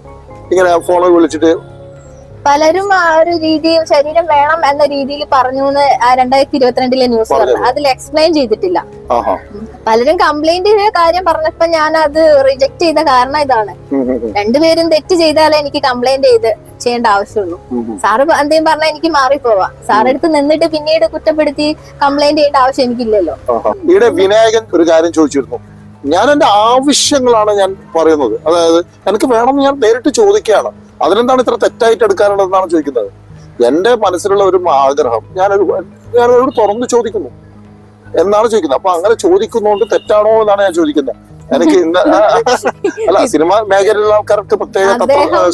B: ഇങ്ങനെ ഫോണിൽ വിളിച്ചിട്ട്
A: പലരും ആ ഒരു രീതി ശരീരം വേണം എന്ന രീതിയിൽ പറഞ്ഞു എന്ന് രണ്ടായിരത്തി ഇരുപത്തിരണ്ടിലെ ന്യൂസ് പറഞ്ഞു. അതിൽ എക്സ്പ്ലെയിൻ ചെയ്തിട്ടില്ല.
B: പലരും
A: പലരും കംപ്ലൈന്റിന്റെ കാര്യം പറഞ്ഞപ്പോ ഞാൻ അത് റിജക്ട് ചെയ്ത കാരണം ഇതാണ്. രണ്ടുപേരും തെറ്റ് ചെയ്താലേ എനിക്ക് കംപ്ലൈന്റ് ചെയ്ത് ചെയ്യേണ്ട ആവശ്യമുള്ളൂ. സാറ് എന്തെങ്കിലും പറഞ്ഞാൽ എനിക്ക് മാറിപ്പോവാ. സാറെടുത്ത് നിന്നിട്ട് പിന്നീട് കുറ്റപ്പെടുത്തി കംപ്ലൈന്റ് ചെയ്യേണ്ട ആവശ്യം എനിക്കില്ലല്ലോ.
B: ഇവിടെ വിനായകൻ ഒരു കാര്യം ചോദിച്ചിരുന്നു. ഞാൻ എന്റെ ആവശ്യങ്ങളാണ് ഞാൻ പറയുന്നത്. അതായത് എനിക്ക് വേണമെന്ന് ഞാൻ നേരിട്ട് ചോദിക്കുകയാണ്. അതിനെന്താണ് ഇത്ര തെറ്റായിട്ട് എടുക്കാനുള്ളതെന്നാണ് ചോദിക്കുന്നത്? എന്റെ മനസ്സിലുള്ള ഒരു ആഗ്രഹം ഞാനൊരു ഞാനൊരു തുറന്ന് ചോദിക്കുന്നു എന്നാണ് ചോദിക്കുന്നത്. അപ്പൊ അങ്ങനെ ചോദിക്കുന്നതുകൊണ്ട് തെറ്റാണോ എന്നാണ് ഞാൻ ചോദിക്കുന്നത്. എനിക്ക് ഇന്ന് അല്ല സിനിമ മേഖലയിലുള്ള ആൾക്കാർക്ക് പ്രത്യേക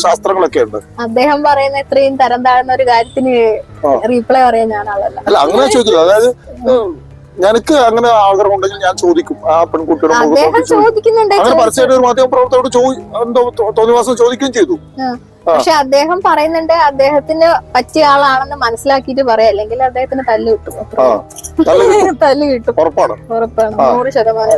B: ശാസ്ത്രങ്ങളൊക്കെ ഉണ്ട്.
A: അദ്ദേഹം പറയുന്ന ഇത്രയും തരം താഴ്ന്ന ഒരു കാര്യത്തിന്. റീപ്ലൈ പറയാൻ ഞാൻ ആളല്ല
B: അല്ല അങ്ങനെ ചോദിക്കുന്നത് അതായത് എനിക്ക് അങ്ങനെ ആഗ്രഹം ഉണ്ടെങ്കിൽ ഞാൻ ചോദിക്കും. ആ പെൺകുട്ടിയുടെ
A: ചോദിക്കുന്നുണ്ട്
B: അങ്ങനെ പരസ്യമായിട്ട് ഒരു മാധ്യമ പ്രവർത്തകരോട് ചോദി എന്തോ തോന്നിവാസം ചോദിക്കുകയും ചെയ്തു.
A: പക്ഷെ അദ്ദേഹം പറയുന്നുണ്ട് അദ്ദേഹത്തിന് പറ്റിയ ആളാണെന്ന് മനസ്സിലാക്കിയിട്ട് പറയാം. അല്ലെങ്കിൽ അദ്ദേഹത്തിന് തല്ല് കിട്ടും.
B: തല്ല് കിട്ടും. ഉറപ്പാണ്.
A: നൂറ് ശതമാനം.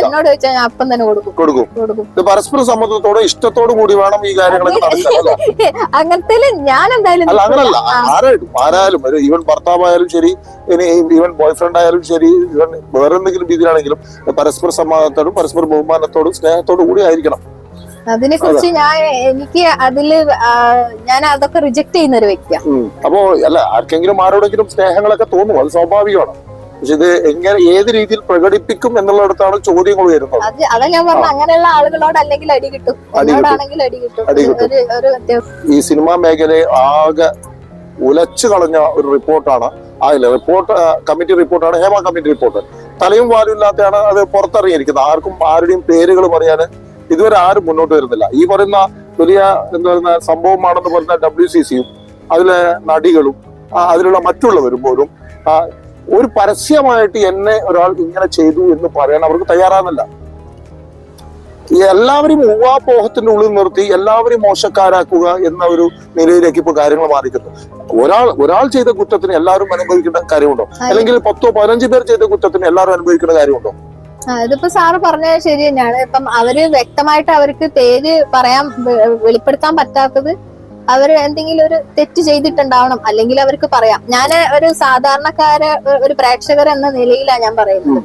A: എന്നോട് ചോദിച്ചാൽ ഞാൻ അപ്പം തന്നെ കൊടുക്കും.
B: കൊടുക്കും. പരസ്പര സമ്മതത്തോടെ ഇഷ്ടത്തോടു കൂടി വേണം ഈ കാര്യങ്ങളൊക്കെ?
A: അങ്ങനത്തെ ഞാൻ എന്തായാലും
B: അങ്ങനല്ല. ആരായിട്ടും ആരായാലും ഈവൻ ഭർത്താവായാലും ശരി ഇനി ഈവൻ ബോയ് ഫ്രണ്ട് ആയാലും ശരി ഈവൻ വേറെ എന്തെങ്കിലും രീതിയിലാണെങ്കിലും പരസ്പര സമ്മതത്തോടും പരസ്പര ബഹുമാനത്തോടും സ്നേഹത്തോടും കൂടി ആയിരിക്കണം.
A: അതിനെ കുറിച്ച് ഞാൻ എനിക്ക് അതിൽ ഞാൻ അതൊക്കെ റിജക്ട് ചെയ്യുന്ന ഒരു വ്യക്തിയാണ്.
B: അപ്പോ അല്ല ആർക്കെങ്കിലും ആരോടെങ്കിലും സ്നേഹങ്ങളൊക്കെ തോന്നും അത് സ്വാഭാവികമാണ്. പക്ഷെ ഇത് എങ്ങനെ ഏത് രീതിയിൽ പ്രകടിപ്പിക്കും എന്നുള്ളടത്താണ് ചോദ്യങ്ങൾ വരുന്നത്.
A: അത് ഞാൻ പറഞ്ഞ അങ്ങനെയുള്ള ആളുകളോട് അല്ലെങ്കിൽ അടി കിട്ടും.
B: അടി കിട്ടും. ഈ സിനിമാ മേഖലയെ ആകെ ഉലച്ചു കളഞ്ഞ ഒരു റിപ്പോർട്ടാണ്. ആയില്ല റിപ്പോർട്ട് കമ്മിറ്റി റിപ്പോർട്ടാണ് ഹേമ കമ്മിറ്റി റിപ്പോർട്ട്. തലയും വാലും ഇല്ലാത്തയാണ് അത് പുറത്തിറങ്ങിയിരിക്കുന്നത് ആർക്കും ആരുടെയും പേരുകൾ പറയാൻ ഇതുവരെ ആരും മുന്നോട്ട് വരുന്നില്ല. ഈ പറയുന്ന വലിയ എന്താ പറയുന്ന സംഭവമാണെന്ന് പറയുന്ന ഡബ്ല്യു സി സിയും അതിലെ നടികളും അതിലുള്ള മറ്റുള്ളവരും പോലും ഒരു പരസ്യമായിട്ട് എന്നെ ഒരാൾ ഇങ്ങനെ ചെയ്തു എന്ന് പറയാൻ അവർക്ക് തയ്യാറാകുന്നില്ല എല്ലാവരും ഊവാപോഹത്തിന്റെ ഉള്ളിൽ നിർത്തി എല്ലാവരും മോശക്കാരാക്കുക എന്ന ഒരു നിലയിലേക്ക് ഇപ്പൊ കാര്യങ്ങൾ മാറിക്കുന്നു ഒരാൾ ഒരാൾ ചെയ്ത കുറ്റത്തിന് എല്ലാവരും അനുഭവിക്കേണ്ട കാര്യമുണ്ടോ? അല്ലെങ്കിൽ പത്തോ പതിനഞ്ച് പേർ ചെയ്ത കുറ്റത്തിന് എല്ലാവരും അനുഭവിക്കേണ്ട കാര്യമുണ്ടോ?
A: ഇതിപ്പോ സാറ് പറഞ്ഞത് ശരി തന്നെയാണ്. ഇപ്പം അവർ വ്യക്തമായിട്ട് അവർക്ക് പേര് പറയാൻ വെളിപ്പെടുത്താൻ പറ്റാത്തത് അവർ എന്തെങ്കിലും ഒരു തെറ്റ് ചെയ്തിട്ടുണ്ടാവണം. അല്ലെങ്കിൽ അവർക്ക് പറയാം. ഞാൻ ഒരു സാധാരണക്കാര ഒരു പ്രേക്ഷകർ എന്ന നിലയിലാണ് ഞാൻ പറയുന്നത്.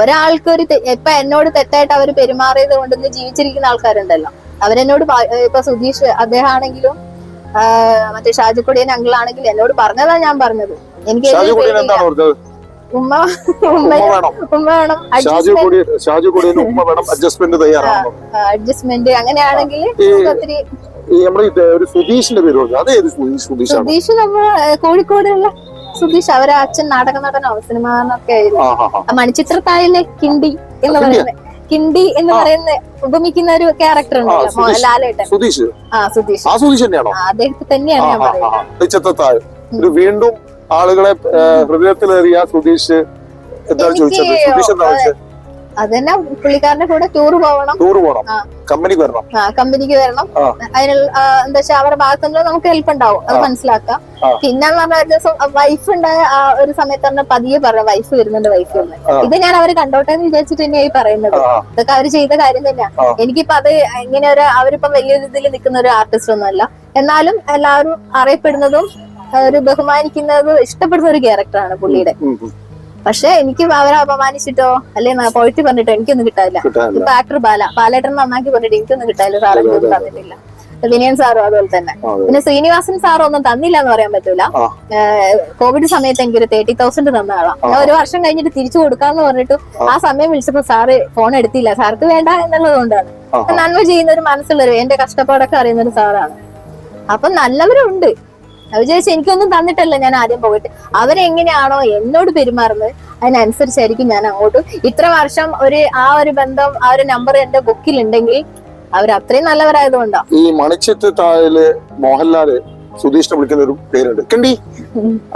A: ഒരാൾക്ക് ഒരു ഇപ്പൊ എന്നോട് തെറ്റായിട്ട് അവർ പെരുമാറിയത് കൊണ്ട് ഇന്ന് ജീവിച്ചിരിക്കുന്ന ആൾക്കാരുണ്ടല്ലോ. അവരെന്നോട് ഇപ്പൊ സുധീഷ് അദ്ദേഹം ആണെങ്കിലും മറ്റേ ഷാജിക്കൊടിയൻ അങ്കിളാണെങ്കിലും എന്നോട് പറഞ്ഞതാ ഞാൻ പറഞ്ഞത്. എനിക്ക് ഉമ്മ
B: ഉമ്മ
A: ഉമ്മ
B: വേണം. ഷാജു കൂടി ഷാജു കൊടിയൻ ഉമ്മ വേണം. അഡ്ജസ്റ്റ്മെന്റ് തയ്യാറാണോ?
A: അഡ്ജസ്റ്റ്മെന്റ് അങ്ങനെയാണെങ്കിൽ ഒത്തിരി
B: നമ്മുടെ ഒരു സുധീഷിന്റെ പേര് പറഞ്ഞു? അത് ഏത് സുധീഷ്?
A: സുധീഷ് നമ്മൾ കോഴിക്കോടുള്ള സുധീഷ്. അവരെ അച്ഛൻ നാടക നടനോ സിനിമ നടനൊക്കെ ആയിരുന്നു മണിച്ചിത്രത്താഴിലെ കിണ്ടി എന്ന് പറയുന്നത് കിണ്ടി എന്ന് പറയുന്ന ഉപമിക്കുന്ന ഒരു ക്യാരക്ടർ
B: ഉണ്ട്
A: ഉണ്ടല്ലോ ലാലേട്ടൻ.
B: സുധീഷ്.
A: ആ സുധീഷ്.
B: ആ സുധീഷ് തന്നെയാണോ?
A: അദ്ദേഹത്തെ തന്നെയാണ് ഞാൻ പറയുന്നത്.
B: വീണ്ടും ആളുകളെ ഹൃദയത്തിലേറിയ സുധീഷ് എന്താണ് ചോദിച്ചത്? സുധീഷ് എന്താ ചോദിച്ചത്?
A: അതന്നെ പുള്ളിക്കാരന്റെ കൂടെ ടൂർ പോകണം
B: ടൂർ പോകണം കമ്പനിക്ക് വരണം.
A: ആ കമ്പനിക്ക് വരണം. അതിനുള്ള എന്താ വെച്ചാൽ അവരുടെ ഭാഗത്തുനിന്ന് നമുക്ക് ഹെൽപ്പ് ഉണ്ടാവും. അത് മനസ്സിലാക്കാം. പിന്നെ പറഞ്ഞ ഒരു ദിവസം വൈഫ് ഉണ്ടായ ആ ഒരു സമയത്ത് തന്നെ പതിയെ പറഞ്ഞു വൈഫ് വരുന്നുണ്ട് വൈഫ് വരുന്നുണ്ട്. ഇത് ഞാൻ അവർ കണ്ടോട്ടെ എന്ന് വിചാരിച്ചിട്ട് തന്നെയായി പറയുന്നത്. ഇതൊക്കെ അവർ ചെയ്ത കാര്യം
B: തന്നെയാണ്.
A: എനിക്കിപ്പോ അത് ഇങ്ങനെ ഒരു അവരിപ്പം വലിയൊരു ഇതിൽ നിൽക്കുന്ന ഒരു ആർട്ടിസ്റ്റ് ഒന്നുമല്ല. എന്നാലും എല്ലാവരും അറിയപ്പെടുന്നതും ഒരു ബഹുമാനിക്കുന്നത് ഇഷ്ടപ്പെടുന്ന ഒരു ക്യാരക്ടറാണ് പുള്ളിയുടെ. പക്ഷെ എനിക്ക് അവരെ അപമാനിച്ചിട്ടോ അല്ലെ പോയിട്ട് പറഞ്ഞിട്ടോ എനിക്കൊന്നും കിട്ടാനില്ല ഇപ്പൊ ആക്ടർ ബാല ബാലേട്ടൻ നന്നാക്കി പറഞ്ഞിട്ട് എനിക്കൊന്നും കിട്ടാനില്ല സാർ
B: അതെ,
A: തന്നിട്ടില്ല. വിനയൻ സാറും അതുപോലെ തന്നെ. പിന്നെ ശ്രീനിവാസൻ സാറും ഒന്നും തന്നില്ല എന്ന് പറയാൻ പറ്റൂല. കോവിഡ് സമയത്ത് എനിക്ക് ഒരു തേർട്ടി തൗസൻഡ് തന്ന ആളാ. ഒരു വർഷം കഴിഞ്ഞിട്ട് തിരിച്ചു കൊടുക്കാന്ന് പറഞ്ഞിട്ട്
B: ആ.
A: സമയം വിളിച്ചപ്പോ സാറ് ഫോൺ എടുത്തില്ല. സാർക്ക് വേണ്ട എന്നുള്ളത് കൊണ്ടാണ്. നന്മ ചെയ്യുന്ന ഒരു മനസ്സുള്ളൊരു എന്റെ കഷ്ടപ്പാടൊക്കെ അറിയുന്ന ഒരു സാറാണ്. അപ്പൊ നല്ലവരുണ്ട്. വിചാരിച്ച് എനിക്കൊന്നും തന്നിട്ടല്ല ഞാൻ ആദ്യം പോയിട്ട്. അവരെങ്ങനെയാണോ എന്നോട് പെരുമാറുന്നത് അതിനനുസരിച്ചായിരിക്കും ഞാൻ അങ്ങോട്ട്. ഇത്ര വർഷം ഒരു ആ ഒരു ബന്ധം ആ ഒരു നമ്പർ എന്റെ ബുക്കിൽ ഉണ്ടെങ്കിൽ അവർ അത്രയും നല്ലവരായതുകൊണ്ടാ?
B: ഈ മണിച്ചത്ത് താഴിൽ മോഹൻലാൽ സുധീഷിനെ വിളിക്കുന്ന ഒരു പേരുണ്ട്. കണ്ടി.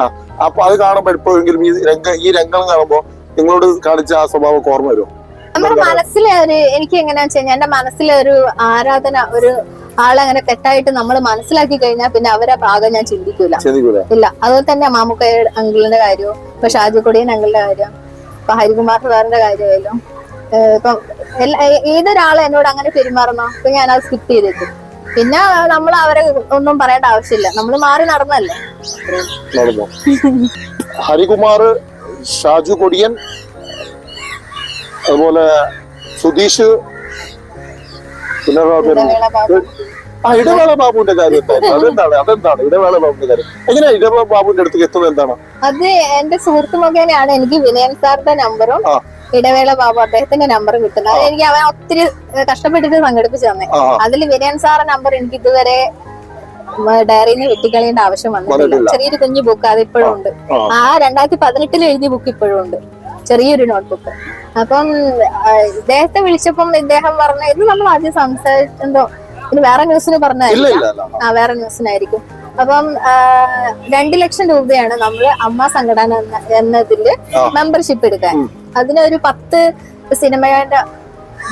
B: ആ അപ്പൊ അത് കാണുമ്പോ എപ്പോഴെങ്കിലും ഈ രംഗ ഈ രംഗം കാണുമ്പോ നിങ്ങളോട് കാണിച്ച ആ സ്വഭാവം ഓർമ്മ വരുമോ?
A: നമ്മുടെ മനസ്സിലെ ഒരു എനിക്ക് എങ്ങനെയാ വെച്ചാൽ എന്റെ മനസ്സിലെ ഒരു ആരാധന ഒരു ആളങ്ങനെ തെറ്റായിട്ട് നമ്മൾ മനസ്സിലാക്കി കഴിഞ്ഞാൽ പിന്നെ അവരെ ഭാഗം ഞാൻ ചിന്തിക്കൂല. ഇല്ല. അതുപോലെ തന്നെ മാമുക്ക അങ്കിളിന്റെ കാര്യവും ഇപ്പൊ ഷാജി കൊടിയൻ അങ്കിളിന്റെ കാര്യം ഇപ്പൊ ഹരികുമാർ സാറിന്റെ കാര്യമായാലും ഇപ്പൊ എല്ലാ ഏ- എന്നോട് അങ്ങനെ പെരുമാറുന്നോ? അപ്പൊ ഞാൻ അത് സ്കിപ്പ് ചെയ്തേക്കും. പിന്നെ നമ്മൾ അവരെ ഒന്നും പറയേണ്ട ആവശ്യമില്ല. നമ്മൾ മാറി നടന്നല്ലേ.
B: നടന്നു. ഹരികുമാർ ഷാജു കൊടിയൻ അതുപോലെ സുധീഷ് പിന്നെ ആ ഇടവേള ബാബുവിന്റെ കാര്യം എന്തായിരുന്നു? അതെന്താണ്? അതെന്താണ് ഇടവേള ബാബുവിന്റെ കാര്യം? എങ്ങനെയാ ഇടവേള ബാബുവിന്റെ അടുത്ത് എത്തുന്നത് എന്താണ്?
A: അത് എന്റെ സുഹൃത്ത് മുഖേനയാണ് എനിക്ക് വിനയൻ സാറിന്റെ നമ്പറും ഇടവേള ബാബു അദ്ദേഹത്തിന്റെ നമ്പർ കിട്ടുന്നത്. അത് എനിക്ക് അവൻ ഒത്തിരി കഷ്ടപ്പെട്ടിട്ട് സംഘടിപ്പിച്ചു തന്നെ. അതിൽ വിനയൻ സാറിന്റെ നമ്പർ എനിക്ക് ഇതുവരെ ഡയറിയിൽ നിന്ന് വെട്ടിക്കളയേണ്ട ആവശ്യം വന്നിട്ടില്ല. ചെറിയൊരു കുഞ്ഞു ബുക്ക് അത് ഇപ്പോഴും ഉണ്ട്.
B: ആ.
A: രണ്ടായിരത്തി പതിനെട്ടിൽ എഴുതിയ ബുക്ക് ഇപ്പോഴും ഉണ്ട്. ചെറിയൊരു നോട്ട്ബുക്ക് അപ്പം ഇദ്ദേഹത്തെ വിളിച്ചപ്പം ഇദ്ദേഹം പറഞ്ഞ ഇത് നമ്മൾ ആദ്യം സംസാരിച്ചെന്തോ ഇത് വേറെ ന്യൂസിന് പറഞ്ഞായിരിക്കും. ആ വേറെ ന്യൂസിനായിരിക്കും. അപ്പം രണ്ട് ലക്ഷം രൂപയാണ് നമ്മൾ അമ്മ സംഘടന
B: എന്നതിൽ
A: മെമ്പർഷിപ്പ് എടുക്കാൻ. അതിനൊരു പത്ത് സിനിമയുടെ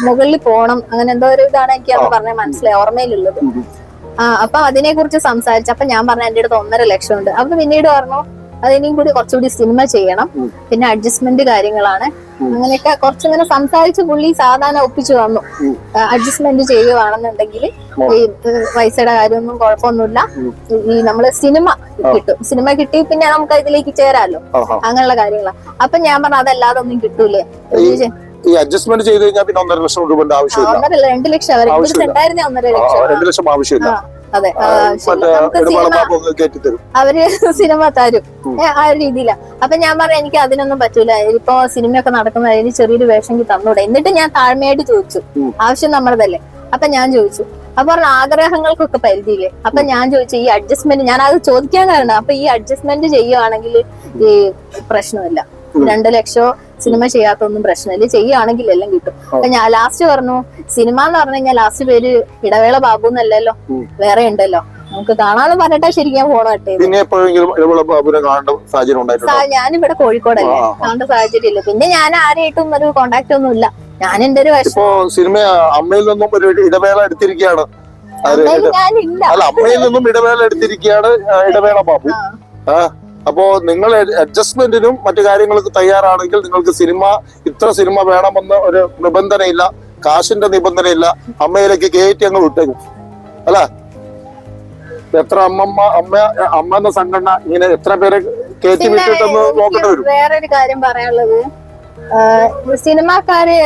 A: മുകളിൽ പോണം അങ്ങനെ എന്തോ ഒരു ഇതാണ് എനിക്ക് അത് പറഞ്ഞ മനസ്സിലായി ഓർമ്മയിലുള്ളത്. ആ അപ്പൊ അതിനെ കുറിച്ച് സംസാരിച്ചു അപ്പൊ ഞാൻ പറഞ്ഞ എന്റെ അടുത്ത് ഒന്നര ലക്ഷം ഉണ്ട്. അപ്പൊ പിന്നീട് പറഞ്ഞു അതിനെയും കൂടി കുറച്ചുകൂടി സിനിമ ചെയ്യണം. പിന്നെ അഡ്ജസ്റ്റ്മെന്റ് കാര്യങ്ങളാണ്. അങ്ങനെയൊക്കെ കുറച്ചിങ്ങനെ സംസാരിച്ച് പുള്ളി സാധാരണ ഒപ്പിച്ചു വന്നു അഡ്ജസ്റ്റ്മെന്റ് ചെയ്യുവാണെന്നുണ്ടെങ്കിൽ. ഈ പൈസയുടെ കാര്യമൊന്നും കുഴപ്പമൊന്നുമില്ല. ഈ നമ്മൾ സിനിമ കിട്ടും. സിനിമ കിട്ടി പിന്നെ നമുക്ക് ഇതിലേക്ക് ചേരാലോ. അങ്ങനെയുള്ള കാര്യങ്ങളാണ് അപ്പൊ ഞാൻ പറഞ്ഞു അതല്ലാതെ ഒന്നും കിട്ടൂലേ.
B: ഈ- അഡ്ജസ്റ്റ്മെന്റ് ചെയ്ത് കഴിഞ്ഞാൽ പിന്നെ ഒന്നര ലക്ഷം
A: രൂപ
B: ആവശ്യമില്ല.
A: ഒന്നര രണ്ട് ലക്ഷം.
B: രണ്ട് ലക്ഷം ആവശ്യമില്ല.
A: അതെ
B: അവർ
A: സിനിമ
B: തരും.
A: ആ ഒരു രീതിയിലാ. അപ്പൊ ഞാൻ പറഞ്ഞു എനിക്ക് അതിനൊന്നും പറ്റൂല. ഇപ്പൊ സിനിമയൊക്കെ നടക്കുന്ന അതിന് ചെറിയൊരു വേഷം തന്നൂടെ. എന്നിട്ട് ഞാൻ താഴ്മയായിട്ട് ചോദിച്ചു. ആവശ്യം നമ്മളതല്ലേ? അപ്പൊ ഞാൻ ചോദിച്ചു. അപ്പൊ പറഞ്ഞ ആഗ്രഹങ്ങൾക്കൊക്കെ പരിധിയില്ലേ? അപ്പൊ ഞാൻ ചോദിച്ചു ഈ അഡ്ജസ്റ്റ്മെന്റ് ഞാൻ അത് ചോദിക്കാൻ കാരണം അപ്പൊ ഈ അഡ്ജസ്റ്റ്മെന്റ് ചെയ്യുവാണെങ്കിൽ ഈ പ്രശ്നമില്ല. രണ്ടു ലക്ഷോ സിനിമ ചെയ്യാത്തൊന്നും പ്രശ്നമില്ല. ചെയ്യുകയാണെങ്കിൽ എല്ലാം കിട്ടും. അപ്പൊ ഞാൻ ലാസ്റ്റ് പറഞ്ഞു സിനിമ എന്ന് പറഞ്ഞു കഴിഞ്ഞാൽ ലാസ്റ്റ് പേര് ഇടവേള ബാബു എന്നല്ലല്ലോ. വേറെ ഉണ്ടല്ലോ. നമുക്ക് കാണാതെ പറഞ്ഞിട്ടാ ശരിക്കും കട്ട്
B: പിന്നെ എപ്പോഴെങ്കിലും
A: ഞാനിവിടെ കോഴിക്കോടല്ലേ. കാണേണ്ട സാഹചര്യം ഇല്ല പിന്നെ ഞാൻ ആരെയായിട്ടും ഒരു കോണ്ടാക്ട് ഒന്നും ഇല്ല. ഞാൻ എന്റെ ഒരു വശം
B: സിനിമ അമ്മയിൽ നിന്നും ഒരു ഇടവേള എടുത്തിരിക്കുകയാണ്. അല്ല അമ്മയിൽ നിന്നും ഇടവേള എടുത്തിരിക്കുകയാണ് ഇടവേള ബാബു.
A: ആ.
B: ആ അപ്പോ നിങ്ങൾ അഡ്ജസ്റ്റ്മെന്റിനും മറ്റു കാര്യങ്ങൾക്ക് തയ്യാറാണെങ്കിൽ നിങ്ങൾക്ക് സിനിമ ഇത്ര സിനിമ വേണമെന്ന് ഒരു നിബന്ധനയില്ല. കാശിന്റെ നിബന്ധനയില്ല. അമ്മയിലേക്ക് കയറ്റി അങ്ങ് വിട്ടേക്കും. അല്ല? എത്ര അമ്മമ്മ അമ്മ അമ്മ എന്ന സംഘടന ഇങ്ങനെ എത്ര പേരെ കയറ്റി വിട്ടിട്ടെന്ന് നോക്കേണ്ടി വരും.
A: വേറൊരു കാര്യം പറയാനുള്ളത്. സിനിമാക്കാര്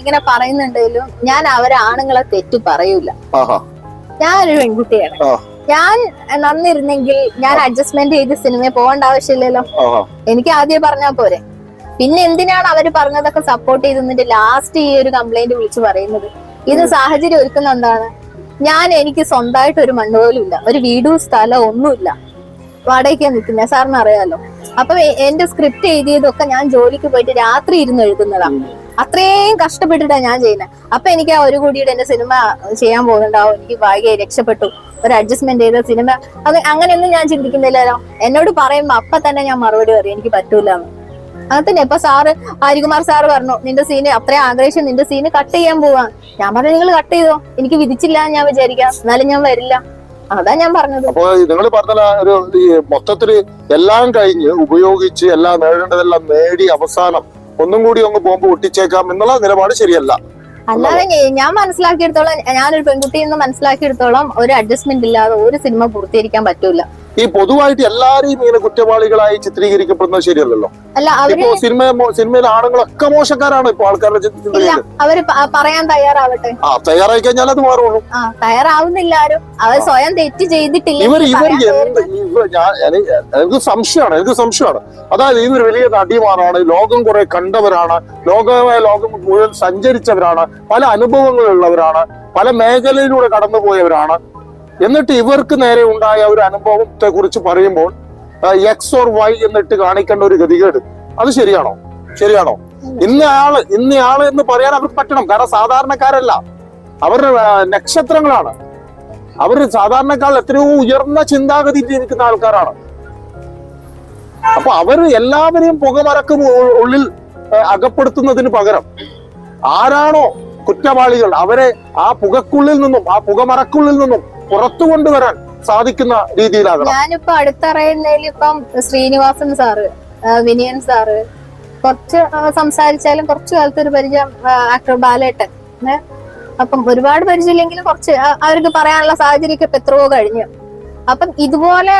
A: ഇങ്ങനെ പറയുന്നുണ്ടെങ്കിലും ഞാൻ അവരെ ആണുങ്ങളെ തെറ്റു പറയൂല. ഞാനൊരു പെൺകുട്ടിയാണ്. ഞാൻ നന്നിരുന്നെങ്കിൽ ഞാൻ അഡ്ജസ്റ്റ്മെന്റ് ചെയ്ത് സിനിമയിൽ പോകേണ്ട ആവശ്യമില്ലല്ലോ. എനിക്ക് ആദ്യം പറഞ്ഞാൽ പോരെ. പിന്നെ എന്തിനാണ് അവർ പറഞ്ഞതൊക്കെ സപ്പോർട്ട് ചെയ്ത് നിന്നിട്ട് ലാസ്റ്റ് ഈ ഒരു കംപ്ലൈന്റ് വിളിച്ചു പറയുന്നത്? ഇത് സാഹചര്യം ഒരുക്കുന്ന എന്താണ്? ഞാൻ എനിക്ക് സ്വന്തമായിട്ട് ഒരു മണ്ണ് പോലും ഇല്ല. ഒരു വീടും സ്ഥലവും ഒന്നുമില്ല. വാടകയ്ക്കാ നിൽക്കുന്നത് സാറിന് അറിയാലോ. അപ്പൊ എന്റെ സ്ക്രിപ്റ്റ് എഴുതിയതൊക്കെ ഞാൻ ജോലിക്ക് പോയിട്ട് രാത്രി ഇരുന്ന് എഴുതുന്നതാ. അത്രയും കഷ്ടപ്പെട്ടിട്ടാണ് ഞാൻ ചെയ്യുന്നത് അപ്പൊ എനിക്ക് ആ ഒരു കൂടിയുടെ എന്റെ സിനിമ ചെയ്യാൻ പോകുന്നുണ്ടാവും. എനിക്ക് ഭാഗ്യ രക്ഷപ്പെട്ടു. ഒരു അഡ്ജസ്റ്റ്മെന്റ് ചെയ്ത സിനിമ. അത് അങ്ങനെയൊന്നും ഞാൻ ചിന്തിക്കുന്നില്ലല്ലോ. എന്നോട് പറയുമ്പോ അപ്പൊ തന്നെ ഞാൻ മറുപടി പറയും എനിക്ക് പറ്റൂല അങ്ങനെ തന്നെ ഇപ്പൊ സാറ് ഹരികുമാർ സാറ് പറഞ്ഞു നിന്റെ സീന് അത്രയും ആഗ്രഹിച്ചു നിന്റെ സീന് കട്ട് ചെയ്യാൻ പോവാ. ഞാൻ പറഞ്ഞു നിങ്ങൾ കട്ട് ചെയ്തോ? എനിക്ക് വിധിച്ചില്ല ഞാൻ വിചാരിക്കാം. എന്നാലും ഞാൻ വരില്ല. അതാ ഞാൻ പറഞ്ഞത്.
B: അപ്പൊ നിങ്ങൾ പറഞ്ഞ ഒരു മൊത്തത്തിൽ എല്ലാം കഴിഞ്ഞ് ഉപയോഗിച്ച് എല്ലാം നേടേണ്ടതെല്ലാം നേടി അവസാനം ഒന്നും കൂടി അങ്ങ് ബോംബ് പൊട്ടിച്ചേക്കാം എന്നുള്ള നിലപാട് ശരിയല്ല.
A: അല്ലാതെ ഞാൻ മനസ്സിലാക്കിയെടുത്തോളം ഞാനൊരു പെൺകുട്ടി എന്ന് മനസ്സിലാക്കിയെടുത്തോളം ഒരു അഡ്ജസ്റ്റ്മെന്റ് ഇല്ലാതെ ഒരു സിനിമ പൂർത്തീകരിക്കാൻ പറ്റൂല.
B: ഈ പൊതുവായിട്ട് എല്ലാരെയും ഇങ്ങനെ കുറ്റവാളികളായി ചിത്രീകരിക്കപ്പെടുന്നത് ശരിയല്ലല്ലോ. ഇപ്പോ സിനിമ സിനിമയിലെ ആണുങ്ങളൊക്കെ മോശക്കാരാണ് ഇപ്പൊ ആൾക്കാരുടെ
A: അവർ പറയാൻ തയ്യാറാവട്ടെ?
B: ആ തയ്യാറായി കഴിഞ്ഞാൽ അത് മാറുള്ളൂ.
A: തയ്യാറാവുന്നില്ല ആരും. അവർ സ്വയം തെറ്റ് ചെയ്തിട്ടില്ല
B: ഇവർ ഇവർ ഞാൻ എനിക്ക് സംശയമാണ് എനിക്ക് സംശയമാണ്. അതായത് ഇവർ വലിയ നടിമാരാണ് ലോകം കുറെ കണ്ടവരാണ് ലോകമായ ലോകം മുഴുവൻ സഞ്ചരിച്ചവരാണ് പല അനുഭവങ്ങളുള്ളവരാണ് പല മേഖലയിലൂടെ കടന്നുപോയവരാണ്. എന്നിട്ട് ഇവർക്ക് നേരെ ഉണ്ടായ ഒരു അനുഭവത്തെ കുറിച്ച് പറയുമ്പോൾ എക്സ് ഓർ വൈ എന്നിട്ട് കാണിക്കേണ്ട ഒരു ഗതികേട്. അത് ശരിയാണോ? ശരിയാണോ? ഇന്നയാൾ ഇന്നയാൾ എന്ന് പറയാൻ അവർക്ക് പറ്റണം. കാരണം സാധാരണക്കാരല്ല. അവർ നക്ഷത്രങ്ങളാണ്. അവർ സാധാരണക്കാർ എത്രയോ ഉയർന്ന ചിന്താഗതിയിൽ ജീവിക്കുന്ന ആൾക്കാരാണ്. അപ്പൊ അവർ എല്ലാവരെയും പുകമറക്കും ഉള്ളിൽ അകപ്പെടുത്തുന്നതിന് പകരം ആരാണോ കുറ്റവാളികൾ അവരെ ആ പുകക്കുള്ളിൽ നിന്നും ആ പുകമറക്കുള്ളിൽ നിന്നും പുറത്തു കൊണ്ടുവരാൻ സാധിക്കുന്ന രീതിയിലാകണം.
A: ഞാനിപ്പോ അടുത്തറിയുന്നതിൽ ഇപ്പം ശ്രീനിവാസൻ സാറ് വിനിയൻ സാറ് കുറച്ച് സംസാരിച്ചാലും കുറച്ചു കാലത്ത് ഒരു പരിചയം ആക്ടർ ബാലേട്ടൻ? അപ്പം ഒരുപാട് പരിചയമില്ലെങ്കിലും കുറച്ച് അവർക്ക് പറയാനുള്ള സാഹചര്യമൊക്കെ ഇപ്പൊ എത്രയോ കഴിഞ്ഞു. അപ്പം ഇതുപോലെ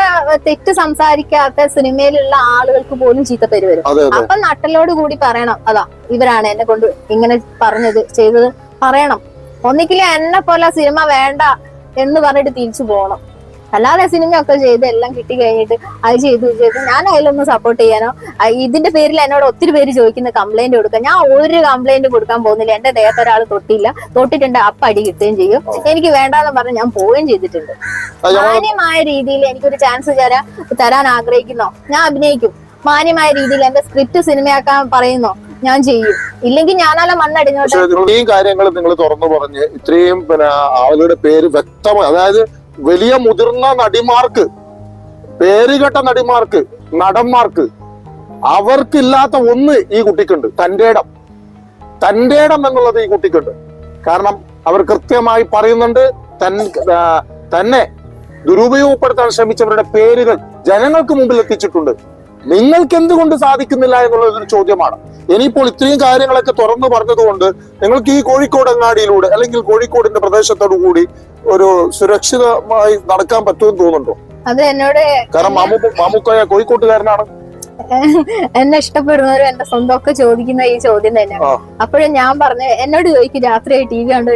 A: തെറ്റ് സംസാരിക്കാത്ത സിനിമയിലുള്ള ആളുകൾക്ക് പോലും ചീത്തപ്പേര് വരും. അപ്പൊ നട്ടലോട് കൂടി പറയണം. അതാ ഇവരാണ് എന്നെ കൊണ്ട് ഇങ്ങനെ പറഞ്ഞത് ചെയ്തത്. പറയണം. ഒന്നിക്കില്ല എന്നെ പോലെ സിനിമ വേണ്ട എന്ന് പറഞ്ഞിട്ട് തിരിച്ചു പോകണം. അല്ലാതെ സിനിമയൊക്കെ ചെയ്ത് എല്ലാം കിട്ടി കഴിഞ്ഞിട്ട് അത് ചെയ്തു ചെയ്തു ഞാൻ അതിലൊന്നും സപ്പോർട്ട് ചെയ്യാനോ? ഇതിന്റെ പേരിൽ എന്നോട് ഒത്തിരി പേര് ചോദിക്കുന്ന കംപ്ലൈന്റ് കൊടുക്കാൻ. ഞാൻ ഒരു കംപ്ലൈന്റ് കൊടുക്കാൻ പോകുന്നില്ല. എന്റെ ദേഹത്ത് ഒരാൾ തൊട്ടില്ല. തൊട്ടിട്ടുണ്ട്. അപ്പ അടി കിട്ടുകയും ചെയ്യും. എനിക്ക് വേണ്ടാന്ന് പറഞ്ഞ് ഞാൻ പോവുകയും ചെയ്തിട്ടുണ്ട്. മാന്യമായ രീതിയിൽ എനിക്കൊരു ചാൻസ് തരാൻ തരാൻ ആഗ്രഹിക്കുന്നോ? ഞാൻ അഭിനയിക്കും. മാന്യമായ രീതിയിൽ എന്റെ സ്ക്രിപ്റ്റ് സിനിമയാക്കാൻ പറയുന്നോ? ഞാൻ ചെയ്യും. ഇല്ലെങ്കിൽ ഞാനല്ല മണ്ണടിഞ്ഞോട്ടെ?
B: ഇത്രയും കാര്യങ്ങൾ നിങ്ങൾ തുറന്നു പറഞ്ഞ് ഇത്രയും പിന്നെ ആളുകളുടെ പേര് വ്യക്തമായി അതായത് വലിയ മുതിർന്ന നടിമാർക്ക് പേരുകെട്ട നടിമാർക്ക് നടന്മാർക്ക് അവർക്കില്ലാത്ത ഒന്ന് ഈ കുട്ടിക്കുണ്ട്. തന്റെ ഇടം. തന്റെ ഇടം എന്നുള്ളത് ഈ കുട്ടിക്കുണ്ട്. കാരണം അവർ കൃത്യമായി പറയുന്നുണ്ട് തൻ തന്നെ ദുരുപയോഗപ്പെടുത്താൻ ശ്രമിച്ചവരുടെ പേരുകൾ ജനങ്ങൾക്ക് മുമ്പിൽ എത്തിച്ചിട്ടുണ്ട്. നിങ്ങൾക്ക് എന്തുകൊണ്ട് സാധിക്കുന്നില്ല എന്നുള്ളൊരു ചോദ്യമാണ്. ഇനിയിപ്പോൾ ഇത്രയും കാര്യങ്ങളൊക്കെ തുറന്നു പറഞ്ഞതുകൊണ്ട് നിങ്ങൾക്ക് ഈ കോഴിക്കോട് അങ്ങാടിയിലൂടെ അല്ലെങ്കിൽ കോഴിക്കോടിന്റെ പ്രദേശത്തോടു കൂടി ഒരു സുരക്ഷിതമായി നടക്കാൻ പറ്റുമെന്ന് തോന്നുന്നുണ്ടോ?
A: അത് എന്നോട്
B: കാരണം മാമു മാമുക്കോയ കോഴിക്കോട്ടുകാരനാണ്.
A: എന്നെ ഇഷ്ടപ്പെടുന്നവരും എന്റെ സ്വന്തമൊക്കെ ചോദിക്കുന്ന ഈ ചോദ്യം
B: തന്നെ.
A: അപ്പോഴും ഞാൻ പറഞ്ഞു എന്നോട് ചോദിക്കും രാത്രി ടി വി കണ്ടു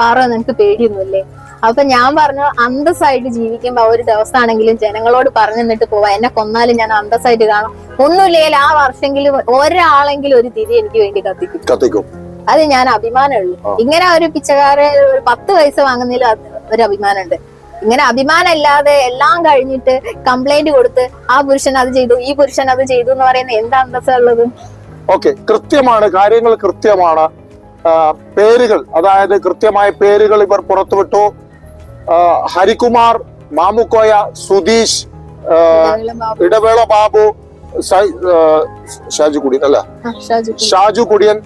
A: പാറ നിനക്ക് പേടിയൊന്നുമില്ലേ? അപ്പൊ ഞാൻ പറഞ്ഞു അന്തസ്സായിട്ട് ജീവിക്കുമ്പോ ഒരു ദിവസമാണെങ്കിലും ജനങ്ങളോട് പറഞ്ഞു നിന്നിട്ട് പോവാ. എന്നെ കൊന്നാലും ഞാൻ അന്തസ്സായിട്ട് കാണും. ഒന്നുമില്ലെങ്കിൽ ആ വർഷമെങ്കിലും ഒരാളെങ്കിലും ഒരു തിരി എനിക്ക് വേണ്ടി കത്തിക്കും.
B: കത്തിക്കും.
A: അത് ഞാൻ അഭിമാനമുള്ളൂ. ഇങ്ങനെ ഒരു പിച്ചക്കാരെ ഒരു പത്ത് പൈസ വാങ്ങുന്നതിൽ ഒരു അഭിമാനമുണ്ട്. ഇങ്ങനെ അഭിമാനം ഇല്ലാതെ എല്ലാം കഴിഞ്ഞിട്ട് കംപ്ലൈന്റ് കൊടുത്ത് ആ പുരുഷൻ അത് ചെയ്തു ഈ പുരുഷൻ അത് ചെയ്തു എന്ന് പറയുന്ന എന്താ അന്തസ്സുള്ളത്?
B: ഓക്കെ കൃത്യമാണ്. കാര്യങ്ങൾ കൃത്യമാണ്. പേരുകൾ അതായത് കൃത്യമായ പേരുകൾ ഇവർ പുറത്തുവിട്ടു. ഹരികുമാർ മാമുക്കോയ സുധീഷ് ഇടവേള ബാബു. ഷാജു കുടിയൻ അല്ല?
A: ഷാജു.
B: കുടിയൻ.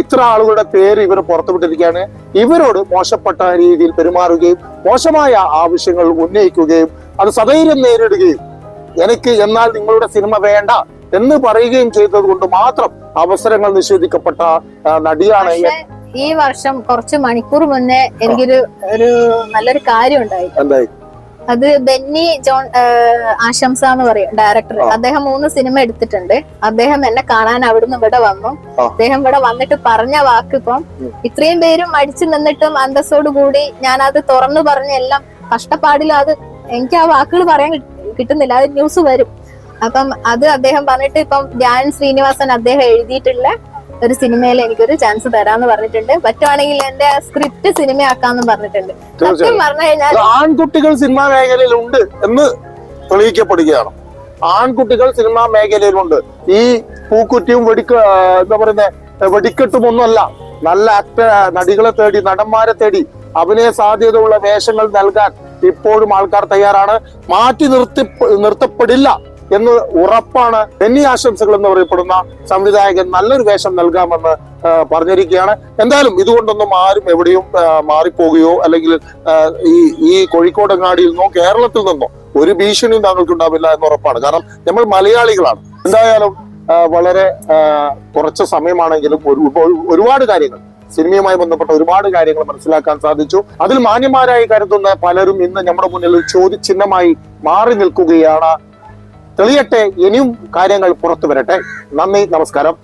B: ഇത്ര ആളുകളുടെ പേര് ഇവർ പുറത്തുവിട്ടിരിക്കുകയാണ്. ഇവരോട് മോശപ്പെട്ട രീതിയിൽ പെരുമാറുകയും മോശമായ ആവശ്യങ്ങൾ ഉന്നയിക്കുകയും അത് സധൈര്യം നേരിടുകയും എനിക്ക് എന്നാൽ നിങ്ങളുടെ സിനിമ വേണ്ട എന്ന് പറയുകയും ചെയ്തത് കൊണ്ട് മാത്രം അവസരങ്ങൾ നിഷേധിക്കപ്പെട്ട നടിയാണ് ഈ-
A: വർഷം കുറച്ച് മണിക്കൂർ മുന്നേ എനിക്കൊരു ഒരു നല്ലൊരു കാര്യം ഉണ്ടായി. അത് ബെന്നി ജോൺ ആശംസ എന്ന് പറയും ഡയറക്ടർ. അദ്ദേഹം മൂന്ന് സിനിമ എടുത്തിട്ടുണ്ട്. അദ്ദേഹം എന്നെ കാണാൻ അവിടുന്ന് ഇവിടെ വന്നു. അദ്ദേഹം ഇവിടെ വന്നിട്ട് പറഞ്ഞ വാക്ക് ഇപ്പം. ഇത്രയും പേരും മടിച്ചു നിന്നിട്ടും അന്തസ്സോട് കൂടി ഞാൻ അത് തുറന്നു പറഞ്ഞ എല്ലാം കഷ്ടപ്പാടിലും അത് എനിക്ക് ആ വാക്കുകൾ പറയാൻ കിട്ടുന്നില്ല. അത് ന്യൂസ് വരും. അപ്പം അത് അദ്ദേഹം പറഞ്ഞിട്ട് ഇപ്പം ധ്യാൻ ശ്രീനിവാസൻ അദ്ദേഹം എഴുതിയിട്ടുള്ള ഒരു സിനിമയിൽ എനിക്കൊരു ചാൻസ് തരാന്ന് പറഞ്ഞിട്ടുണ്ട്. പറ്റുവാണെങ്കിൽ എന്റെ സ്ക്രിപ്റ്റ് സിനിമയാക്കാന്ന് പറഞ്ഞിട്ടുണ്ട്. സത്യം പറഞ്ഞു കഴിഞ്ഞാൽ
B: ആൺകുട്ടികൾ സിനിമാ മേഖലയിൽ ഉണ്ട് എന്ന് തെളിയിക്കപ്പെടുകയാണ്. ആൺകുട്ടികൾ സിനിമാ മേഖലയിലുണ്ട്. ഈ പൂക്കുറ്റിയും വെടിക്ക എന്താ പറയുന്നത് വെടിക്കെട്ടും ഒന്നുമല്ല നല്ല ആക്ടർ നടികളെ തേടി നടന്മാരെ തേടി അഭിനയ സാധ്യതയുള്ള വേഷങ്ങൾ നൽകാൻ ഇപ്പോഴും ആൾക്കാർ തയ്യാറാണ്. മാറ്റി നിർത്തി നിർത്തപ്പെടില്ല. എന്ന് ഉറപ്പാണ്. എന്നി ആശംസകൾ എന്ന് പറയപ്പെടുന്ന സംവിധായകൻ നല്ലൊരു വേഷം നൽകാമെന്ന് പറഞ്ഞിരിക്കുകയാണ്. എന്തായാലും ഇതുകൊണ്ടൊന്നും ആരും എവിടെയും മാറിപ്പോകുകയോ അല്ലെങ്കിൽ ഈ ഈ കോഴിക്കോടങ്ങാടിയിൽ നിന്നോ കേരളത്തിൽ നിന്നോ ഒരു ഭീഷണിയും താങ്കൾക്ക് ഉണ്ടാവില്ല എന്ന് ഉറപ്പാണ്. കാരണം നമ്മൾ മലയാളികളാണ്. എന്തായാലും വളരെ കുറച്ച് സമയമാണെങ്കിലും ഒരു ഒരു- ഒരുപാട് കാര്യങ്ങൾ സിനിമയുമായി ബന്ധപ്പെട്ട ഒരുപാട് കാര്യങ്ങൾ മനസ്സിലാക്കാൻ സാധിച്ചു. അതിൽ മാന്യന്മാരായി കരുതുന്ന പലരും ഇന്ന് നമ്മുടെ മുന്നിൽ ചോദ്യചിഹ്നമായി മാറി നിൽക്കുകയാണ്. തെളിയട്ടെ ഇനിയും കാര്യങ്ങൾ പുറത്തു വരട്ടെ നന്ദി നമസ്കാരം.